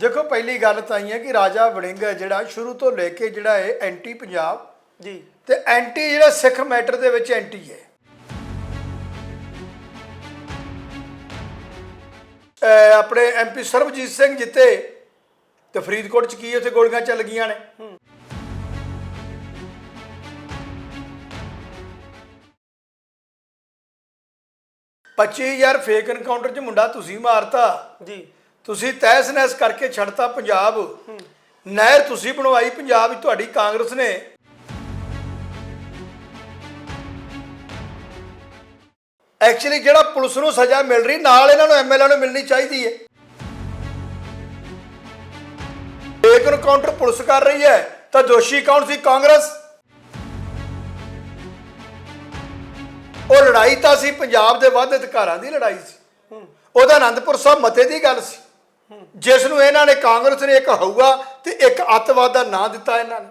ਦੇਖੋ ਪਹਿਲੀ ਗੱਲ ਤਾਂ ਇਹ ਹੈ ਕਿ ਰਾਜਾ ਵੜਿੰਗ ਹੈ ਜਿਹੜਾ ਸ਼ੁਰੂ ਤੋਂ ਲੈ ਕੇ ਜਿਹੜਾ ਹੈ ਐਂਟੀ ਪੰਜਾਬ ਜੀ। ਤੇ ਐਂਟੀ ਜਿਹੜਾ ਸਿੱਖ ਮੈਟਰ ਦੇ ਵਿੱਚ ਐਂਟੀ ਹੈ। ਆਪਣੇ ਐਮਪੀ ਸਰਬਜੀਤ ਸਿੰਘ ਜਿੱਤੇ ਤੇ ਫਰੀਦਕੋਟ ਚ ਕੀ ਉੱਥੇ ਗੋਲੀਆਂ ਚੱਲ ਗਈਆਂ ਨੇ। ਹਜ਼ਾਰ ਫੇਕ ਐਨਕਾਊਂਟਰ ਚ ਮੁੰਡਾ ਤੁਸੀਂ ਮਾਰਤਾ। ਜੀ। ਤੁਸੀਂ ਤਹਿਸ ਨਹਿਸ ਕਰਕੇ ਛੱਡਤਾ ਪੰਜਾਬ। ਨਹਿਰ ਤੁਸੀਂ ਬਣਵਾਈ ਪੰਜਾਬ ਵਿੱਚ ਤੁਹਾਡੀ ਕਾਂਗਰਸ ਨੇ। ਐਕਚੁਅਲੀ ਜਿਹੜਾ ਪੁਲਿਸ ਨੂੰ ਸਜ਼ਾ ਮਿਲ ਰਹੀ ਨਾਲ ਇਹਨਾਂ ਨੂੰ ਐਮਐਲਏ ਨੂੰ ਮਿਲਣੀ ਚਾਹੀਦੀ ਹੈ। ਇੱਕ ਐਨਕਾਊਂਟਰ ਪੁਲਿਸ ਕਰ ਰਹੀ ਹੈ ਤਾਂ ਦੋਸ਼ੀ ਕੌਣ ਸੀ? ਕਾਂਗਰਸ। ਉਹ ਲੜਾਈ ਤਾਂ ਸੀ ਪੰਜਾਬ ਦੇ ਵੱਧ ਅਧਿਕਾਰਾਂ ਦੀ ਲੜਾਈ ਸੀ। ਉਹਦਾ ਆਨੰਦਪੁਰ ਸਾਹਿਬ ਮਤੇ ਦੀ ਗੱਲ ਸੀ। ਜਿਸ ਨੂੰ ਇਹਨਾਂ ਨੇ ਕਾਂਗਰਸ ਨੇ ਇੱਕ ਹਊਆ ਤੇ ਇੱਕ ਅੱਤਵਾਦ ਦਾ ਨਾਂ ਦਿੱਤਾ ਇਹਨਾਂ ਨੇ।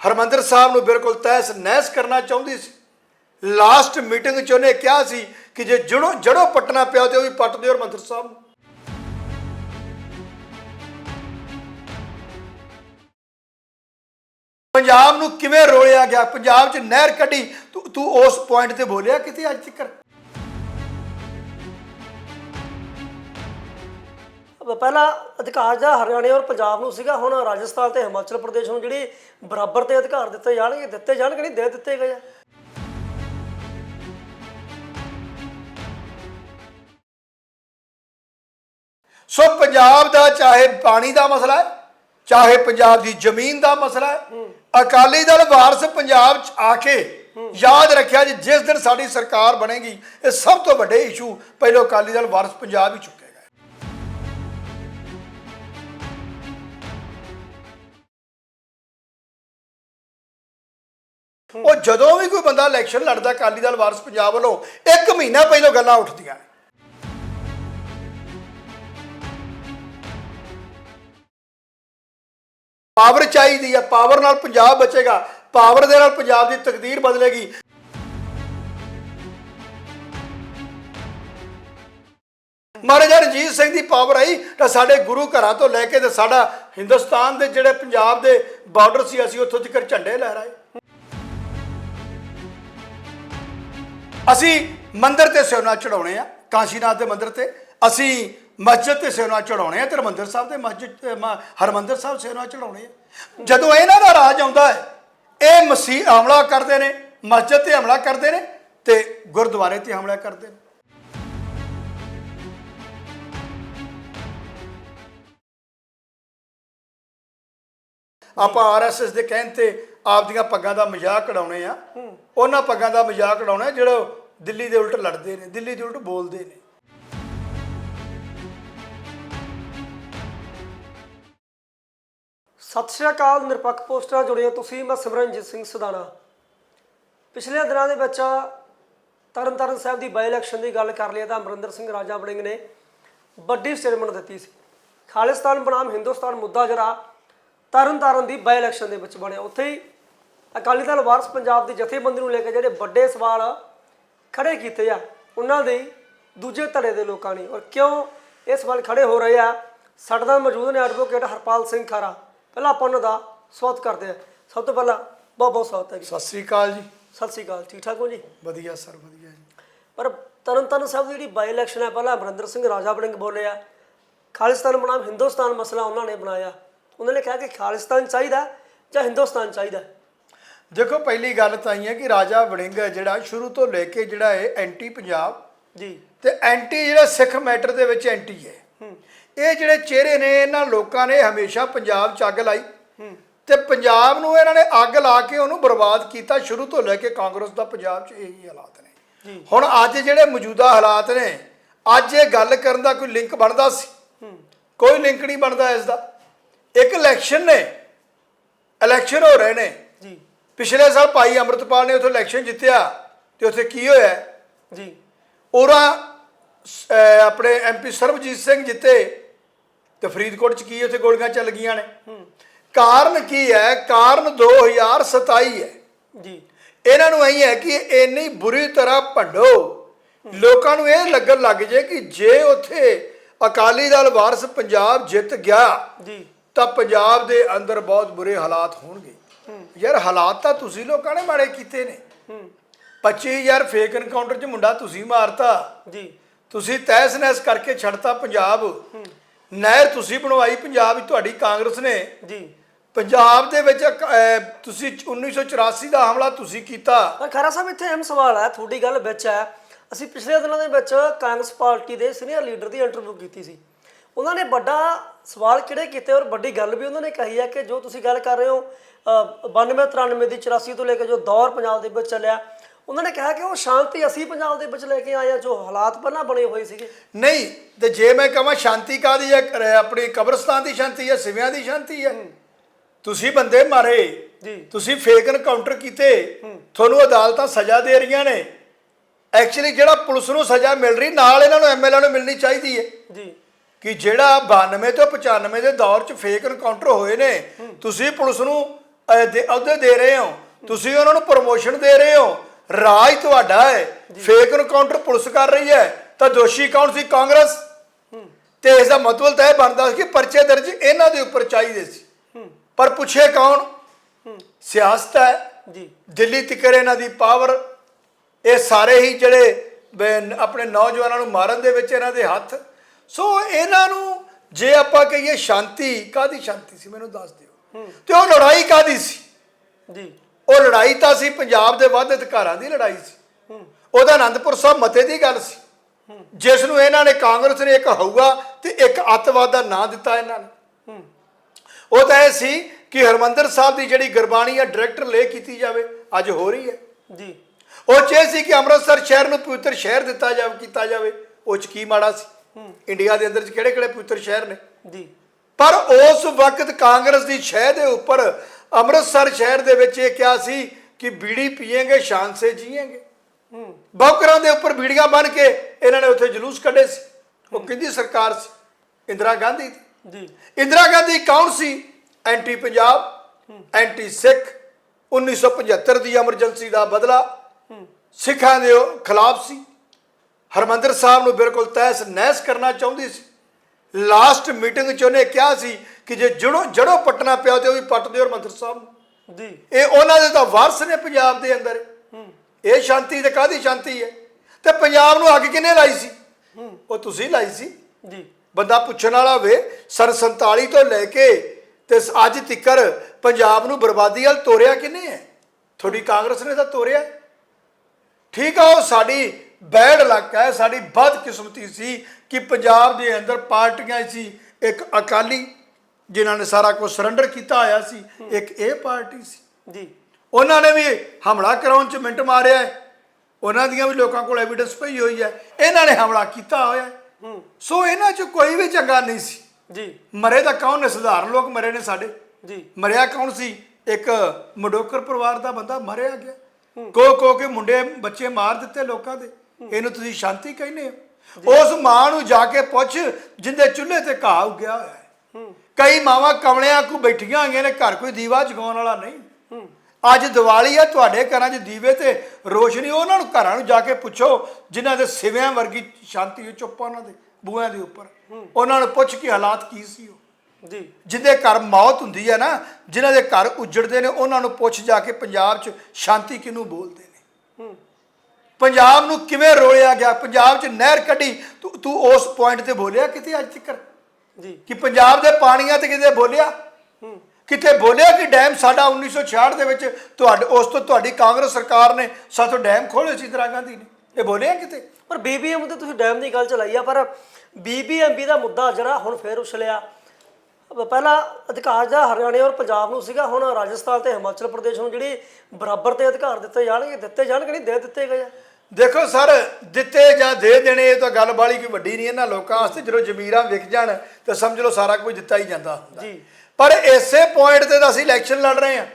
ਹਰਮੰਦਰ ਸਾਹਿਬ ਨੂੰ ਬਿਲਕੁਲ ਤਹਿਸ ਨਹਿਸ ਕਰਨਾ ਚਾਹੁੰਦੀ ਸੀ। ਲਾਸਟ ਮੀਟਿੰਗ 'ਚ ਉਹਨੇ ਕਿਹਾ ਸੀ ਕਿ ਜੇ ਜੜੋਂ ਜੜੋ ਪਟਣਾ ਪਿਆ ਤੇ ਉਹ ਵੀ ਪੱਟ ਦਿਓ ਹਰਮੰਦਰ ਸਾਹਿਬ ਨੂੰ। ਪੰਜਾਬ ਨੂੰ ਕਿਵੇਂ ਰੋਲਿਆ ਗਿਆ? ਪੰਜਾਬ 'ਚ ਨਹਿਰ ਕੱਢੀ। ਤੂੰ ਉਸ ਪੁਆਇੰਟ ਤੇ ਬੋਲਿਆ ਕਿਤੇ ਅੱਜ ਤੱਕ ਪਹਿਲਾਂ ਅਧਿਕਾਰ ਜਿਹੜਾ ਹਰਿਆਣੇ ਔਰ ਪੰਜਾਬ ਨੂੰ ਸੀਗਾ ਹੁਣ ਰਾਜਸਥਾਨ ਤੇ ਹਿਮਾਚਲ ਪ੍ਰਦੇਸ਼ ਨੂੰ ਜਿਹੜੀ ਬਰਾਬਰ ਤੇ ਅਧਿਕਾਰ ਦਿੱਤੇ ਜਾਣਗੇ ਦਿੱਤੇ ਜਾਣਗੇ ਨਹੀਂ ਦੇ ਦਿੱਤੇ ਗਏ ਆ। ਸੋ ਪੰਜਾਬ ਦਾ ਚਾਹੇ ਪਾਣੀ ਦਾ ਮਸਲਾ ਹੈ ਚਾਹੇ ਪੰਜਾਬ ਦੀ ਜ਼ਮੀਨ ਦਾ ਮਸਲਾ ਹੈ ਅਕਾਲੀ ਦਲ ਵਾਰਸ ਪੰਜਾਬ ਚ ਆ ਕੇ ਯਾਦ ਰੱਖਿਆ ਜੀ ਜਿਸ ਦਿਨ ਸਾਡੀ ਸਰਕਾਰ ਬਣੇਗੀ ਇਹ ਸਭ ਤੋਂ ਵੱਡੇ ਇਸ਼ੂ ਪਹਿਲੋ ਅਕਾਲੀ ਦਲ ਵਾਰਸ ਪੰਜਾਬ ਹੀ ਚੁੱਕੇਗਾ ਉਹ ਜਦੋਂ ਵੀ ਕੋਈ ਬੰਦਾ ਇਲੈਕਸ਼ਨ ਲੜਦਾ, ਅਕਾਲੀ ਦਲ, ਵਾਰਸ ਪੰਜਾਬ ਵੱਲੋਂ, ਇੱਕ ਮਹੀਨਾ ਪਹਿਲਾਂ ਗੱਲਾਂ ਉੱਠਦੀਆਂ। ਨੇ ਪਾਵਰ ਚਾਹੀਦੀ ਹੈ ਪਾਵਰ ਨਾਲ ਪੰਜਾਬ ਬਚੇਗਾ, ਪਾਵਰ ਦੇ ਨਾਲ ਪੰਜਾਬ ਦੀ ਤਕਦੀਰ ਬਦਲੇਗੀ। ਮਹਾਰਾਜਾ ਰਣਜੀਤ ਸਿੰਘ ਦੀ ਪਾਵਰ ਆਈ ਤਾਂ ਸਾਡੇ ਗੁਰੂ ਘਰਾਂ ਤੋਂ ਲੈ ਕੇ ਤੇ ਸਾਡਾ ਹਿੰਦੁਸਤਾਨ ਦੇ ਜਿਹੜੇ ਪੰਜਾਬ ਦੇ ਬਾਰਡਰ ਸੀ, ਅਸੀਂ ਉੱਥੋਂ ਤੱਕ ਝੰਡੇ ਲਹਿਰਾਏ। ਅਸੀਂ ਮੰਦਿਰ ਤੇ ਸਿਰਨਾ ਚੜਾਉਣੇ ਆ ਕਾਸ਼ੀਨਾਥ ਦੇ ਮੰਦਿਰ ਤੇ। ਅਸੀਂ ਮਸਜਿਦ ਤੇ ਸਿਰਨਾ ਚੜਾਉਣੇ ਆ ਤੇ ਹਰਿਮੰਦਰ ਸਾਹਿਬ ਦੇ ਮਸਜਿਦ ਤੇ ਹਰਿਮੰਦਰ ਸਾਹਿਬ ਸਿਰਨਾ ਚੜਾਉਣੇ ਆ। ਜਦੋਂ ਇਹਨਾਂ ਦਾ ਰਾਜ ਆਉਂਦਾ ਹੈ ਇਹ ਮਸੀਹ ਹਮਲਾ ਕਰਦੇ ਨੇ ਮਸਜਿਦ ਤੇ ਹਮਲਾ ਕਰਦੇ ਨੇ ਤੇ ਗੁਰਦੁਆਰੇ ਤੇ ਹਮਲਾ ਕਰਦੇ ਨੇ। ਆਪਾਂ ਆਰਐਸਐਸ ਦੇ ਕਹਿਣ ਤੇ ਆਪਦੀਆਂ ਪੱਗਾਂ ਦਾ ਮਜ਼ਾਕ ਉਡਾਉਣੇ ਆ। ਉਹਨਾਂ ਪੱਗਾਂ ਦਾ ਮਜ਼ਾਕ ਉਡਾਉਣਾ ਜਿਹੜਾ ਦਿੱਲੀ ਦੇ ਉਲਟ ਲੜਦੇ ਨੇ, ਦਿੱਲੀ ਦੇ ਉਲਟ ਬੋਲਦੇ ਨੇ। ਸਤਿ ਸ਼੍ਰੀ ਅਕਾਲ, ਨਿਰਪੱਖ ਪੋਸਟ ਨਾਲ ਜੁੜੇ ਹੋ ਤੁਸੀਂ, ਮੈਂ ਸਿਮਰਨਜੀਤ ਸਿੰਘ ਸਦਾਣਾ। ਪਿਛਲੇ ਦਿਨਾਂ ਦੇ ਵਿੱਚ ਤਰਨਤਾਰਨ ਸਾਹਿਬ ਦੀ ਬਾਈ ਇਲੈਕਸ਼ਨ ਦੀ ਗੱਲ ਕਰ ਲਈ ਤਾਂ ਅਮਰਿੰਦਰ ਸਿੰਘ ਰਾਜਾ ਵੜਿੰਗ ਨੇ ਵੱਡੀ ਸਟੇਟਮੈਂਟ ਦਿੱਤੀ ਸੀ। ਖਾਲਿਸਤਾਨ ਬਨਾਮ ਹਿੰਦੁਸਤਾਨ ਮੁੱਦਾ ਜਿਹੜਾ ਤਰਨਤਾਰਨ ਦੀ ਬਾਈ ਇਲੈਕਸ਼ਨ ਦੇ ਵਿੱਚ ਬਣਿਆ। ਉੱਥੇ ਹੀ ਅਕਾਲੀ ਦਲ ਵਾਰਸ ਪੰਜਾਬ ਦੀ ਜਥੇਬੰਦੀ ਨੂੰ ਲੈ ਕੇ ਜਿਹੜੇ ਵੱਡੇ ਸਵਾਲ ਖੜੇ ਕੀਤੇ ਆ ਉਹਨਾਂ ਦੇ ਦੂਜੇ ਧੜੇ ਦੇ ਲੋਕਾਂ ਨੇ। ਔਰ ਕਿਉਂ ਇਹ ਸਵਾਲ ਖੜੇ ਹੋ ਰਹੇ ਆ? ਸਾਡੇ ਨਾਲ ਮੌਜੂਦ ਨੇ ਐਡਵੋਕੇਟ ਹਰਪਾਲ ਸਿੰਘ ਖਾਰਾ। ਪਹਿਲਾਂ ਆਪਾਂ ਉਹਨਾਂ ਦਾ ਸਵਾਗਤ ਕਰਦੇ ਆ। ਸਭ ਤੋਂ ਪਹਿਲਾਂ ਬਹੁਤ ਬਹੁਤ ਸਵਾਗਤ ਹੈ ਜੀ। ਸਤਿ ਸ੍ਰੀ ਅਕਾਲ ਜੀ। ਸਤਿ ਸ਼੍ਰੀ ਅਕਾਲ। ਠੀਕ ਠਾਕ ਹੋ ਜੀ? ਵਧੀਆ ਸਰ ਵਧੀਆ ਜੀ। ਪਰ ਤਰਨਤਾਰਨ ਸਾਹਿਬ ਦੀ ਜਿਹੜੀ ਬਾਈ ਇਲੈਕਸ਼ਨ ਹੈ ਪਹਿਲਾਂ ਅਮਰਿੰਦਰ ਸਿੰਘ ਰਾਜਾ ਵੜਿੰਗ ਬੋਲੇ ਆ। ਖਾਲਿਸਤਾਨ ਬਨਾਮ ਹਿੰਦੁਸਤਾਨ ਮਸਲਾ ਉਹਨਾਂ ਨੇ ਬਣਾਇਆ। ਉਹਨਾਂ ਨੇ ਕਿਹਾ ਕਿ ਖਾਲਿਸਤਾਨ ਚਾਹੀਦਾ ਜਾਂ ਹਿੰਦੁਸਤਾਨ ਚਾਹੀਦਾ? ਦੇਖੋ ਪਹਿਲੀ ਗੱਲ ਤਾਂ ਇਹ ਹੈ ਕਿ ਰਾਜਾ ਵੜਿੰਗ ਹੈ ਜਿਹੜਾ ਸ਼ੁਰੂ ਤੋਂ ਲੈ ਕੇ ਜਿਹੜਾ ਹੈ ਐਂਟੀ ਪੰਜਾਬ ਜੀ। ਤੇ ਐਂਟੀ ਜਿਹੜਾ ਸਿੱਖ ਮੈਟਰ ਦੇ ਵਿੱਚ ਐਂਟੀ ਹੈ। ਇਹ ਜਿਹੜੇ ਚਿਹਰੇ ਨੇ ਇਹਨਾਂ ਲੋਕਾਂ ਨੇ ਹਮੇਸ਼ਾ ਪੰਜਾਬ 'ਚ ਅੱਗ ਲਾਈ। ਤੇ ਪੰਜਾਬ ਨੂੰ ਇਹਨਾਂ ਨੇ ਅੱਗ ਲਾ ਕੇ ਉਹਨੂੰ ਬਰਬਾਦ ਕੀਤਾ। ਸ਼ੁਰੂ ਤੋਂ ਲੈ ਕੇ ਕਾਂਗਰਸ ਦਾ ਪੰਜਾਬ 'ਚ ਇਹੀ ਹਾਲਾਤ ਨੇ। ਹੁਣ ਅੱਜ ਜਿਹੜੇ ਮੌਜੂਦਾ ਹਾਲਾਤ ਨੇ ਅੱਜ ਇਹ ਗੱਲ ਕਰਨ ਦਾ ਕੋਈ ਲਿੰਕ ਬਣਦਾ ਸੀ? ਕੋਈ ਲਿੰਕ ਨਹੀਂ ਬਣਦਾ ਇਸ ਦਾ। ਇੱਕ ਇਲੈਕਸ਼ਨ ਨੇ। ਇਲੈਕਸ਼ਨ ਹੋ ਰਹੇ ਨੇ। ਜੀ। ਪਿਛਲੇ ਸਾਲ ਭਾਈ ਅੰਮ੍ਰਿਤਪਾਲ ਨੇ ਉੱਥੇ ਇਲੈਕਸ਼ਨ ਜਿੱਤਿਆ ਤੇ ਉੱਥੇ ਕੀ ਹੋਇਆ? ਜੀ। ਅਹ ਆਪਣੇ ਐਮਪੀ ਸਰਬਜੀਤ ਸਿੰਘ ਜਿੱਤੇ ਤੇ ਫਰੀਦਕੋਟ ਚ ਕੀ ਉੱਥੇ ਗੋਲੀਆਂ ਚੱਲ ਗਈਆਂ ਨੇ। ਕਾਰਨ ਕੀ ਹੈ? ਕਾਰਨ 2027 ਹੈ। ਜੀ। ਇਹਨਾਂ ਨੂੰ ਐਂ ਹੈ ਕਿ ਇੰਨੀ ਬੁਰੀ ਤਰ੍ਹਾਂ ਭੰਡੋ। ਲੋਕਾਂ ਨੂੰ ਇਹ ਲੱਗਣ ਲੱਗ ਜੇ ਕਿ ਜੇ ਉੱਥੇ ਅਕਾਲੀ ਦਲ ਵਾਰਸ ਪੰਜਾਬ ਜਿੱਤ ਗਿਆ ਜੀ। ਤਾਂ ਪੰਜਾਬ ਦੇ ਅੰਦਰ ਬਹੁਤ ਬੁਰੇ ਹਾਲਾਤ ਹੋਣਗੇ। ਯਾਰ ਹਾਲਾਤ ਤਾਂ ਤੁਸੀਂ ਲੋਕਾਂ ਨੇ ਮਾੜੇ ਕੀਤੇ ਨੇ। ਹੂੰ। 25000 ਫੇਕ ਐਨਕਾਊਂਟਰ 'ਚ ਮੁੰਡਾ ਤੁਸੀਂ ਮਾਰਤਾ। ਜੀ। ਤੁਸੀਂ ਤਹਿਸ ਨਹਿਸ ਕਰਕੇ ਛੱਡਤਾ ਪੰਜਾਬ। ਨਹਿਰ ਤੁਸੀਂ ਬਣਵਾਈ ਪੰਜਾਬ ਵਿੱਚ ਤੁਹਾਡੀ ਕਾਂਗਰਸ ਨੇ। ਜੀ। ਪੰਜਾਬ ਦੇ ਵਿੱਚ ਤੁਸੀਂ 1984 ਦਾ ਹਮਲਾ ਤੁਸੀਂ ਕੀਤਾ। ਪਰ ਖਰਾ ਸਾਹਿਬ ਇੱਥੇ ਅਹਿਮ ਸਵਾਲ ਹੈ ਤੁਹਾਡੀ ਗੱਲ ਵਿੱਚ ਹੈ। ਅਸੀਂ ਪਿਛਲੇ ਦਿਨਾਂ ਦੇ ਵਿੱਚ ਕਾਂਗਰਸ ਪਾਰਟੀ ਦੇ ਸੀਨੀਅਰ ਲੀਡਰ ਦੀ ਇੰਟਰਵਿਊ ਕੀਤੀ ਸੀ। ਉਹਨਾਂ ਨੇ ਵੱਡਾ ਸਵਾਲ ਕਿਹੜੇ ਕੀਤੇ ਔਰ ਵੱਡੀ ਗੱਲ ਵੀ ਉਹਨਾਂ ਨੇ ਕਹੀ ਹੈ ਕਿ ਜੋ ਤੁਸੀਂ ਗੱਲ ਕਰ ਰਹੇ ਹੋ 92 93 ਦੀ 84 ਤੋਂ ਲੈ ਕੇ ਜੋ ਦੌਰ ਪੰਜਾਬ ਦੇ ਵਿੱਚ ਚੱਲਿਆ ਉਹਨਾਂ ਨੇ ਕਿਹਾ ਕਿ ਉਹ ਸ਼ਾਂਤੀ ਅਸੀਂ ਪੰਜਾਬ ਦੇ ਵਿੱਚ ਲੈ ਕੇ ਆਏ ਹਾਂ ਜੋ ਹਾਲਾਤ ਪਹਿਲਾਂ ਬਣੇ ਹੋਏ ਸੀਗੇ। ਨਹੀਂ ਤੇ ਜੇ ਮੈਂ ਕਹਾਂ ਸ਼ਾਂਤੀ ਕਾਦੀ ਹੈ? ਆਪਣੀ ਕਬਰਸਤਾਨ ਦੀ ਸ਼ਾਂਤੀ ਹੈ ਸਿਵਿਆਂ ਦੀ ਸ਼ਾਂਤੀ ਹੈ। ਤੁਸੀਂ ਬੰਦੇ ਮਾਰੇ ਜੀ। ਤੁਸੀਂ ਫੇਕ ਐਨਕਾਊਂਟਰ ਕੀਤੇ ਤੁਹਾਨੂੰ ਅਦਾਲਤਾਂ ਸਜ਼ਾ ਦੇ ਰਹੀਆਂ ਨੇ। ਐਕਚੁਅਲੀ ਜਿਹੜਾ ਪੁਲਿਸ ਨੂੰ ਸਜ਼ਾ ਮਿਲ ਰਹੀ ਨਾਲ ਇਹਨਾਂ ਨੂੰ ਐਮਐਲਏ ਨੂੰ ਮਿਲਣੀ ਚਾਹੀਦੀ ਹੈ। ਜੀ। ਕਿ ਜਿਹੜਾ 92 ਤੋਂ 95 ਦੇ ਦੌਰ 'ਚ ਫੇਕ ਐਨਕਾਊਂਟਰ ਹੋਏ ਨੇ ਤੁਸੀਂ ਪੁਲਿਸ ਨੂੰ ਅਹੁਦੇ ਦੇ ਰਹੇ ਹੋ। ਤੁਸੀਂ ਉਹਨਾਂ ਨੂੰ ਪ੍ਰਮੋਸ਼ਨ ਦੇ ਰਹੇ ਹੋ। ਰਾਜ ਤੁਹਾਡਾ ਹੈ। ਫੇਕ ਐਨਕਾਊਂਟਰ ਪੁਲਿਸ ਕਰ ਰਹੀ ਹੈ। ਤਾਂ ਦੋਸ਼ੀ ਕੌਣ ਸੀ? ਕਾਂਗਰਸ। ਤੇ ਇਸ ਦਾ ਮਤਲਬ ਤਾਂ ਇਹ ਬਣਦਾ ਸੀ ਕਿ ਪਰਚੇ ਦਰਜ ਇਹਨਾਂ ਦੇ ਉੱਪਰ ਚਾਹੀਦੇ ਸੀ। ਪਰ ਪੁੱਛੇ ਕੌਣ? ਸਿਆਸਤ ਹੈ। ਜੀ। ਦਿੱਲੀ ਤਿੱਕਰ ਇਹਨਾਂ ਦੀ ਪਾਵਰ ਇਹ ਸਾਰੇ ਹੀ ਜਿਹੜੇ ਆਪਣੇ ਨੌਜਵਾਨਾਂ ਨੂੰ ਮਾਰਨ ਦੇ ਵਿੱਚ ਇਹਨਾਂ ਦੇ ਹੱਥ। ਸੋ ਇਹਨਾਂ ਨੂੰ ਜੇ ਆਪਾਂ ਕਹੀਏ ਸ਼ਾਂਤੀ ਕਾਦੀ ਸ਼ਾਂਤੀ ਸੀ? ਮੈਨੂੰ ਦੱਸ ਦਿਓ। ਤੇ ਉਹ ਲੜਾਈ ਕਾਦੀ ਸੀ? ਜੀ। ਉਹ ਲੜਾਈ ਤਾਂ ਸੀ ਪੰਜਾਬ ਦੇ ਵੱਧ ਅਧਿਕਾਰਾਂ ਦੀ ਲੜਾਈ ਸੀ। ਉਹਦਾ ਆਨੰਦਪੁਰ ਸਾਹਿਬ ਮਤੇ ਦੀ ਗੱਲ ਸੀ। ਜਿਸ ਨੂੰ ਇਹਨਾਂ ਨੇ ਕਾਂਗਰਸ ਨੇ ਇੱਕ ਹਊਆ ਤੇ ਇੱਕ ਅੱਤਵਾਦ ਦਾ ਨਾਂ ਦਿੱਤਾ ਇਹਨਾਂ ਨੇ। ਉਹ ਤਾਂ ਇਹ ਸੀ ਕਿ ਹਰਮੰਦਰ ਸਾਹਿਬ ਦੀ ਜਿਹੜੀ ਗੁਰਬਾਣੀ ਆ ਡਾਇਰੈਕਟਰ ਲੈ ਕੀਤੀ ਜਾਵੇ ਅੱਜ ਹੋ ਰਹੀ ਹੈ। ਜੀ। ਉਹ ਚ ਸੀ ਕਿ ਅੰਮ੍ਰਿਤਸਰ ਸ਼ਹਿਰ ਨੂੰ ਪਵਿੱਤਰ ਸ਼ਹਿਰ ਦਿੱਤਾ ਜਾਵੇ ਕੀਤਾ ਜਾਵੇ। ਉਹ ਚ ਕੀ ਮਾੜਾ ਸੀ? ਇੰਡੀਆ ਦੇ ਅੰਦਰ ਚ ਕਿਹੜੇ ਕਿਹੜੇ ਪਵਿੱਤਰ ਸ਼ਹਿਰ ਨੇ? ਜੀ। ਪਰ ਉਸ ਵਕਤ ਕਾਂਗਰਸ ਦੀ ਸ਼ਹਿ ਦੇ ਉੱਪਰ ਅੰਮ੍ਰਿਤਸਰ ਸ਼ਹਿਰ ਦੇ ਵਿੱਚ ਇਹ ਕਿਹਾ ਸੀ ਕਿ ਬੀੜੀ ਪੀਏਂਗੇ ਸ਼ਾਨ ਸੇ ਜੀਏਂਗੇ। ਹੂੰ। ਬੌਕਰਾਂ ਦੇ ਉੱਪਰ ਬੀੜੀਆਂ ਬੰਨ ਕੇ ਇਹਨਾਂ ਨੇ ਉੱਥੇ ਜਲੂਸ ਕੱਢੇ ਸੀ। ਉਹ ਕਿੰਦੀ ਸਰਕਾਰ ਸੀ? ਇੰਦਰਾ ਗਾਂਧੀ ਦੀ। ਜੀ। ਇੰਦਰਾ ਗਾਂਧੀ ਕੌਣ ਸੀ? ਐਂਟੀ ਪੰਜਾਬ ਐਂਟੀ ਸਿੱਖ 1975 ਦੀ ਐਮਰਜੈਂਸੀ ਦਾ ਬਦਲਾ। ਸਿੱਖਾਂ ਦੇ ਖਿਲਾਫ ਸੀ। ਹਰਮੰਦਰ ਸਾਹਿਬ ਨੂੰ ਬਿਲਕੁਲ ਤਹਿਸ ਨਹਿਸ ਕਰਨਾ ਚਾਹੁੰਦੀ ਸੀ। ਲਾਸਟ ਮੀਟਿੰਗ 'ਚ ਉਹਨੇ ਕਿਹਾ ਸੀ ਕਿ ਜੇ ਜੜੋਂ ਜੜੋਂ ਪਟਣਾ ਪਿਆ ਤੇ ਉਹ ਵੀ ਪੱਟ ਦਿਓ ਹਰਮੰਦਰ ਸਾਹਿਬ ਨੂੰ। ਜੀ। ਇਹ ਉਹਨਾਂ ਦੇ ਤਾਂ ਵਾਰਸ ਨੇ ਪੰਜਾਬ ਦੇ ਅੰਦਰ। ਇਹ ਸ਼ਾਂਤੀ ਤੇ ਕਾਦੀ ਸ਼ਾਂਤੀ ਹੈ? ਤੇ ਪੰਜਾਬ ਨੂੰ ਅੱਗ ਕਿਹਨੇ ਲਾਈ ਸੀ? ਉਹ ਤੁਸੀਂ ਲਾਈ ਸੀ। ਜੀ। ਬੰਦਾ ਪੁੱਛਣ ਵਾਲਾ ਹੋਵੇ ਸਨ 47 ਤੋਂ ਲੈ ਕੇ ਤੇ ਅੱਜ ਤੱਕਰ ਪੰਜਾਬ ਨੂੰ ਬਰਬਾਦੀ ਵੱਲ ਤੋਰਿਆ ਕਿਨੇ ਹੈ? ਤੁਹਾਡੀ ਕਾਂਗਰਸ ਨੇ ਤਾਂ ਤੋਰਿਆ ਠੀਕ ਆ ਉਹ ਸਾਡੀ ਬੈਡ ਲੱਕ ਹੈ ਸਾਡੀ ਬਦਕਿਸਮਤੀ ਸੀ ਕਿ ਪੰਜਾਬ ਦੇ ਅੰਦਰ ਪਾਰਟੀਆਂ ਸੀ ਇੱਕ ਅਕਾਲੀ ਜਿਨ੍ਹਾਂ ਨੇ ਸਾਰਾ ਕੁਝ ਸਰੈਂਡਰ ਕੀਤਾ ਹੋਇਆ ਸੀ ਇੱਕ ਇਹ ਪਾਰਟੀ ਸੀ। ਜੀ। ਉਹਨਾਂ ਨੇ ਵੀ ਹਮਲਾ ਕਰਾਉਣ ਚ ਮਿੰਟ ਮਾਰਿਆ ਹੈ। ਉਹਨਾਂ ਦੀਆਂ ਵੀ ਲੋਕਾਂ ਕੋਲ ਐਵੀਡੈਂਸ ਪਈ ਹੋਈ ਹੈ। ਇਹਨਾਂ ਨੇ ਹਮਲਾ ਕੀਤਾ ਹੋਇਆ ਹੈ। ਸੋ ਇਹਨਾਂ ਚ ਕੋਈ ਵੀ ਚੰਗਾ ਨਹੀਂ ਸੀ। ਜੀ। ਮਰੇ ਤਾਂ ਕੌਣ ਨੇ? ਸਧਾਰਨ ਲੋਕ ਮਰੇ ਨੇ ਸਾਡੇ। ਜੀ। ਮਰਿਆ ਕੌਣ ਸੀ? ਇੱਕ ਮਡੋਕਰ ਪਰਿਵਾਰ ਦਾ ਬੰਦਾ ਮਰਿਆ ਗਿਆ। ਕੋ ਕੋ ਕੇ ਮੁੰਡੇ ਬੱਚੇ ਮਾਰ ਦਿੱਤੇ ਲੋਕਾਂ ਦੇ। ਇਹਨੂੰ ਤੁਸੀਂ ਸ਼ਾਂਤੀ ਕਹਿੰਦੇ ਹੋ? ਉਸ ਮਾਂ ਨੂੰ ਜਾ ਕੇ ਪੁੱਛ ਜਿੰਦੇ ਚੁੱਲ੍ਹੇ ਤੇ ਘਾਹ ਉੱਗਿਆ ਹੋਇਆ ਹੈ। ਕਈ ਮਾਵਾਂ ਕਮਲਿਆਂ ਕੋ ਬੈਠੀਆਂ ਹੋਈਆਂ ਨੇ ਘਰ ਕੋਈ ਦੀਵਾ ਜਗਾਉਣ ਵਾਲਾ ਨਹੀਂ। ਅੱਜ ਦੀਵਾਲੀ ਆ ਤੁਹਾਡੇ ਘਰਾਂ 'ਚ ਦੀਵੇ ਤੇ ਰੋਸ਼ਨੀ ਉਹਨਾਂ ਨੂੰ ਘਰਾਂ ਨੂੰ ਜਾ ਕੇ ਪੁੱਛੋ ਜਿਨ੍ਹਾਂ ਦੇ ਸਿਵਿਆਂ ਵਰਗੀ ਸ਼ਾਂਤੀ ਚੁੱਪ ਉਹਨਾਂ ਦੇ ਬੂਹਿਆਂ ਦੇ ਉੱਪਰ। ਉਹਨਾਂ ਨੂੰ ਪੁੱਛ ਕੇ ਹਾਲਾਤ ਕੀ ਸੀ ਉਹ। ਜੀ। ਜਿੰਦੇ ਘਰ ਮੌਤ ਹੁੰਦੀ ਹੈ ਨਾ ਜਿਨ੍ਹਾਂ ਦੇ ਘਰ ਉਜੜਦੇ ਨੇ ਉਹਨਾਂ ਨੂੰ ਪੁੱਛ ਜਾ ਕੇ ਪੰਜਾਬ 'ਚ ਸ਼ਾਂਤੀ ਕਿਹਨੂੰ ਬੋਲਦੇ ਨੇ। ਹੂੰ। ਪੰਜਾਬ ਨੂੰ ਕਿਵੇਂ ਰੋਲਿਆ ਗਿਆ? ਪੰਜਾਬ 'ਚ ਨਹਿਰ ਕੱਢੀ। ਤੂੰ ਤੂੰ ਉਸ ਪੁਆਇੰਟ ਤੇ ਬੋਲਿਆ ਕਿਤੇ ਅੱਜ ਤੱਕ ਜੀ। ਕਿ ਪੰਜਾਬ ਦੇ ਪਾਣੀਆਂ ਤੇ ਕਿਤੇ ਬੋਲਿਆ? ਹੂੰ। ਕਿਤੇ ਬੋਲਿਆ ਕਿ ਡੈਮ ਸਾਡਾ 1966 ਦੇ ਵਿੱਚ ਤੁਹਾਡੇ ਉਸ ਤੋਂ ਤੁਹਾਡੀ ਕਾਂਗਰਸ ਸਰਕਾਰ ਨੇ ਸਾਥੋਂ ਡੈਮ ਖੋਲੇ ਸੀ ਇੰਦਰਾ ਗਾਂਧੀ ਨੇ? ਇਹ ਬੋਲਿਆ ਕਿਤੇ? ਪਰ ਬੀਬੀਐਮ ਤੇ ਤੁਸੀਂ ਡੈਮ ਦੀ ਗੱਲ ਚਲਾਈ ਆ ਪਰ ਬੀਬੀਐਮਬੀ ਦਾ ਮੁੱਦਾ ਜਿਹੜਾ ਹੁਣ ਫੇਰ ਉਛਲਿਆ। ਪਹਿਲਾਂ ਅਧਿਕਾਰ ਜਿਹੜਾ ਹਰਿਆਣੇ ਔਰ ਪੰਜਾਬ ਨੂੰ ਸੀਗਾ ਹੁਣ ਰਾਜਸਥਾਨ ਤੇ ਹਿਮਾਚਲ ਪ੍ਰਦੇਸ਼ ਨੂੰ ਜਿਹੜੀ ਬਰਾਬਰ ਤੇ ਅਧਿਕਾਰ ਦਿੱਤੇ ਜਾਣਗੇ ਦਿੱਤੇ ਜਾਣਗੇ ਨਹੀਂ? ਦੇ ਦਿੱਤੇ ਗਏ ਆ। ਦੇਖੋ ਸਰ ਦਿੱਤੇ ਜਾਂ ਦੇ ਦੇਣੇ ਇਹ ਤਾਂ ਗੱਲ ਬਾਲੀ ਕੋਈ ਵੱਡੀ ਨਹੀਂ ਇਹਨਾਂ ਲੋਕਾਂ ਵਾਸਤੇ ਜਦੋਂ ਜ਼ਮੀਰਾਂ ਵਿਕ ਜਾਣ ਤਾਂ ਸਮਝ ਲਓ ਸਾਰਾ ਕੁਝ ਦਿੱਤਾ ਹੀ ਜਾਂਦਾ ਹੁੰਦਾ। ਜੀ। ਪਰ ਇਸੇ ਪੁਆਇੰਟ ਤੇ ਤਾਂ ਅਸੀਂ ਇਲੈਕਸ਼ਨ ਲੜ ਰਹੇ ਹਾਂ।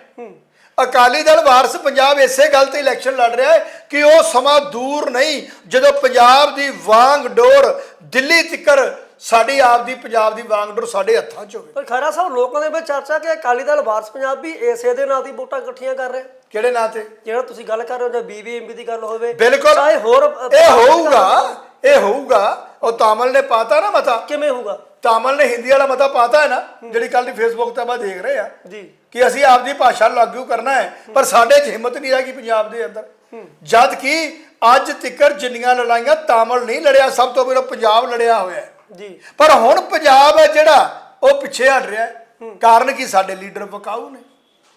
ਅਕਾਲੀ ਦਲ ਵਾਰਸ ਪੰਜਾਬ ਇਸੇ ਗੱਲ ਤੇ ਇਲੈਕਸ਼ਨ ਲੜ ਰਿਹਾ ਹੈ ਕਿ ਉਹ ਸਮਾਂ ਦੂਰ ਨਹੀਂ ਜਦੋਂ ਪੰਜਾਬ ਦੀ ਵਾਂਗ ਡੋਰ ਦਿੱਲੀ ਤੱਕਰ ਸਾਡੀ ਆਪਦੀ ਪੰਜਾਬ ਦੀ ਵਾਂਗਡੋਰ ਸਾਡੇ ਹੱਥਾਂ 'ਚ ਹੋਵੇ। ਪਰ ਖੈਰਾ ਸਾਹਿਬ ਲੋਕਾਂ ਦੇ ਵਿੱਚ ਚਰਚਾ ਕਿ ਅਕਾਲੀ ਦਲ ਵਾਰਸ ਪੰਜਾਬ ਵੀ ਇਸੇ ਦੇ ਨਾਂ ਦੀ ਵੋਟਾਂ ਇਕੱਠੀਆਂ ਕਰ ਰਿਹਾ ਕਿਹੜੇ ਨਾਂ ਤੇ? ਜਿਹੜਾ ਤੁਸੀਂ ਗੱਲ ਕਰ ਰਹੇ ਹੋ ਜਾਂ ਬੀਬੀਐਮਬੀ ਦੀ ਗੱਲ ਹੋਵੇ ਬਿਲਕੁਲ। ਚਾਹੇ ਹੋਰ ਇਹ ਹੋਊਗਾ ਇਹ ਹੋਊਗਾ। ਉਹ ਤਾਮਲ ਨੇ ਪਾਤਾ ਨਾ ਮਤਾ। ਕਿਵੇਂ ਹੋਊਗਾ? ਤਾਮਲ ਨੇ ਹਿੰਦੀ ਵਾਲਾ ਮਤਾ ਪਾਤਾ ਹੈ ਨਾ ਜਿਹੜੀ ਕੱਲ ਦੀ ਫੇਸਬੁੱਕ ਤੇ ਆਪਾਂ ਦੇਖ ਰਹੇ ਆ ਜੀ। ਕਿ ਅਸੀਂ ਆਪਦੀ ਭਾਸ਼ਾ ਲਾਗੂ ਕਰਨਾ ਹੈ ਪਰ ਸਾਡੇ 'ਚ ਹਿੰਮਤ ਨਹੀਂ ਹੈਗੀ ਪੰਜਾਬ ਦੇ ਅੰਦਰ। ਜਦ ਕਿ ਅੱਜ ਤਿੱਕਰ ਜਿੰਨੀਆਂ ਲੜਾਈਆਂ ਤਾਮਲ ਨਹੀਂ ਲੜਿਆ ਸਭ ਤੋਂ ਪਹਿਲਾਂ ਪੰਜਾਬ ਲੜਿਆ ਹੋਇਆ ਹੈ। ਜੀ। ਪਰ ਹੁਣ ਪੰਜਾਬ ਹੈ ਜਿਹੜਾ, ਉਹ ਪਿੱਛੇ ਹਟ ਰਿਹਾ ਹੈ। ਕਾਰਨ ਕੀ? ਸਾਡੇ ਲੀਡਰ ਵਕਾਊ ਨੇ।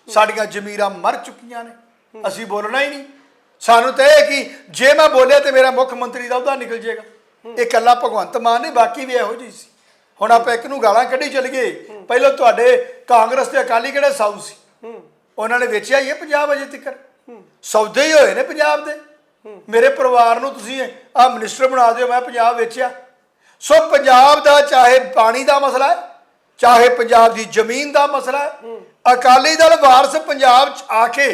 ਸਾਡੀਆਂ ਜ਼ਮੀਰਾਂ ਮਰ ਚੁੱਕੀਆਂ ਨੇ। ਅਸੀਂ ਬੋਲਣਾ ਹੀ ਨਹੀਂ। ਸਾਨੂੰ ਤਾਂ ਇਹ ਕਿ ਜੇ ਮੈਂ ਬੋਲਿਆ ਤੇ ਮੇਰਾ ਮੁੱਖ ਮੰਤਰੀ ਦਾ ਉਹਦਾ ਨਿਕਲ ਜਾਏਗਾ। ਇਹ ਇਕੱਲਾ ਭਗਵੰਤ ਮਾਨ ਨਹੀਂ, ਬਾਕੀ ਵੀ ਇਹੋ ਜਿਹੀ ਸੀ। ਹੁਣ ਆਪਾਂ ਇੱਕ ਨੂੰ ਗਾਲਾਂ ਕੱਢੀ ਚੱਲ ਗਏ। ਪਹਿਲਾਂ ਤੁਹਾਡੇ ਕਾਂਗਰਸ ਤੇ ਅਕਾਲੀ ਕਿਹੜੇ ਸਾਊ ਸੀ? ਉਹਨਾਂ ਨੇ ਵੇਚਿਆ ਹੀ ਹੈ ਪੰਜਾਬ ਅਜੇ ਤੱਕ ਸੌਦੇ ਹੀ ਹੋਏ ਨੇ ਪੰਜਾਬ ਦੇ। ਮੇਰੇ ਪਰਿਵਾਰ ਨੂੰ ਤੁਸੀਂ ਆ ਮਿਨਿਸਟਰ ਬਣਾ ਦਿਓ, ਮੈਂ ਪੰਜਾਬ ਵੇਚਿਆ। ਸੋ ਪੰਜਾਬ ਦਾ ਚਾਹੇ ਪਾਣੀ ਦਾ ਮਸਲਾ ਹੈ ਚਾਹੇ ਪੰਜਾਬ ਦੀ ਜ਼ਮੀਨ ਦਾ ਮਸਲਾ ਹੈ ਅਕਾਲੀ ਦਲ ਵਾਰਸ ਪੰਜਾਬ ਚ ਆ ਕੇ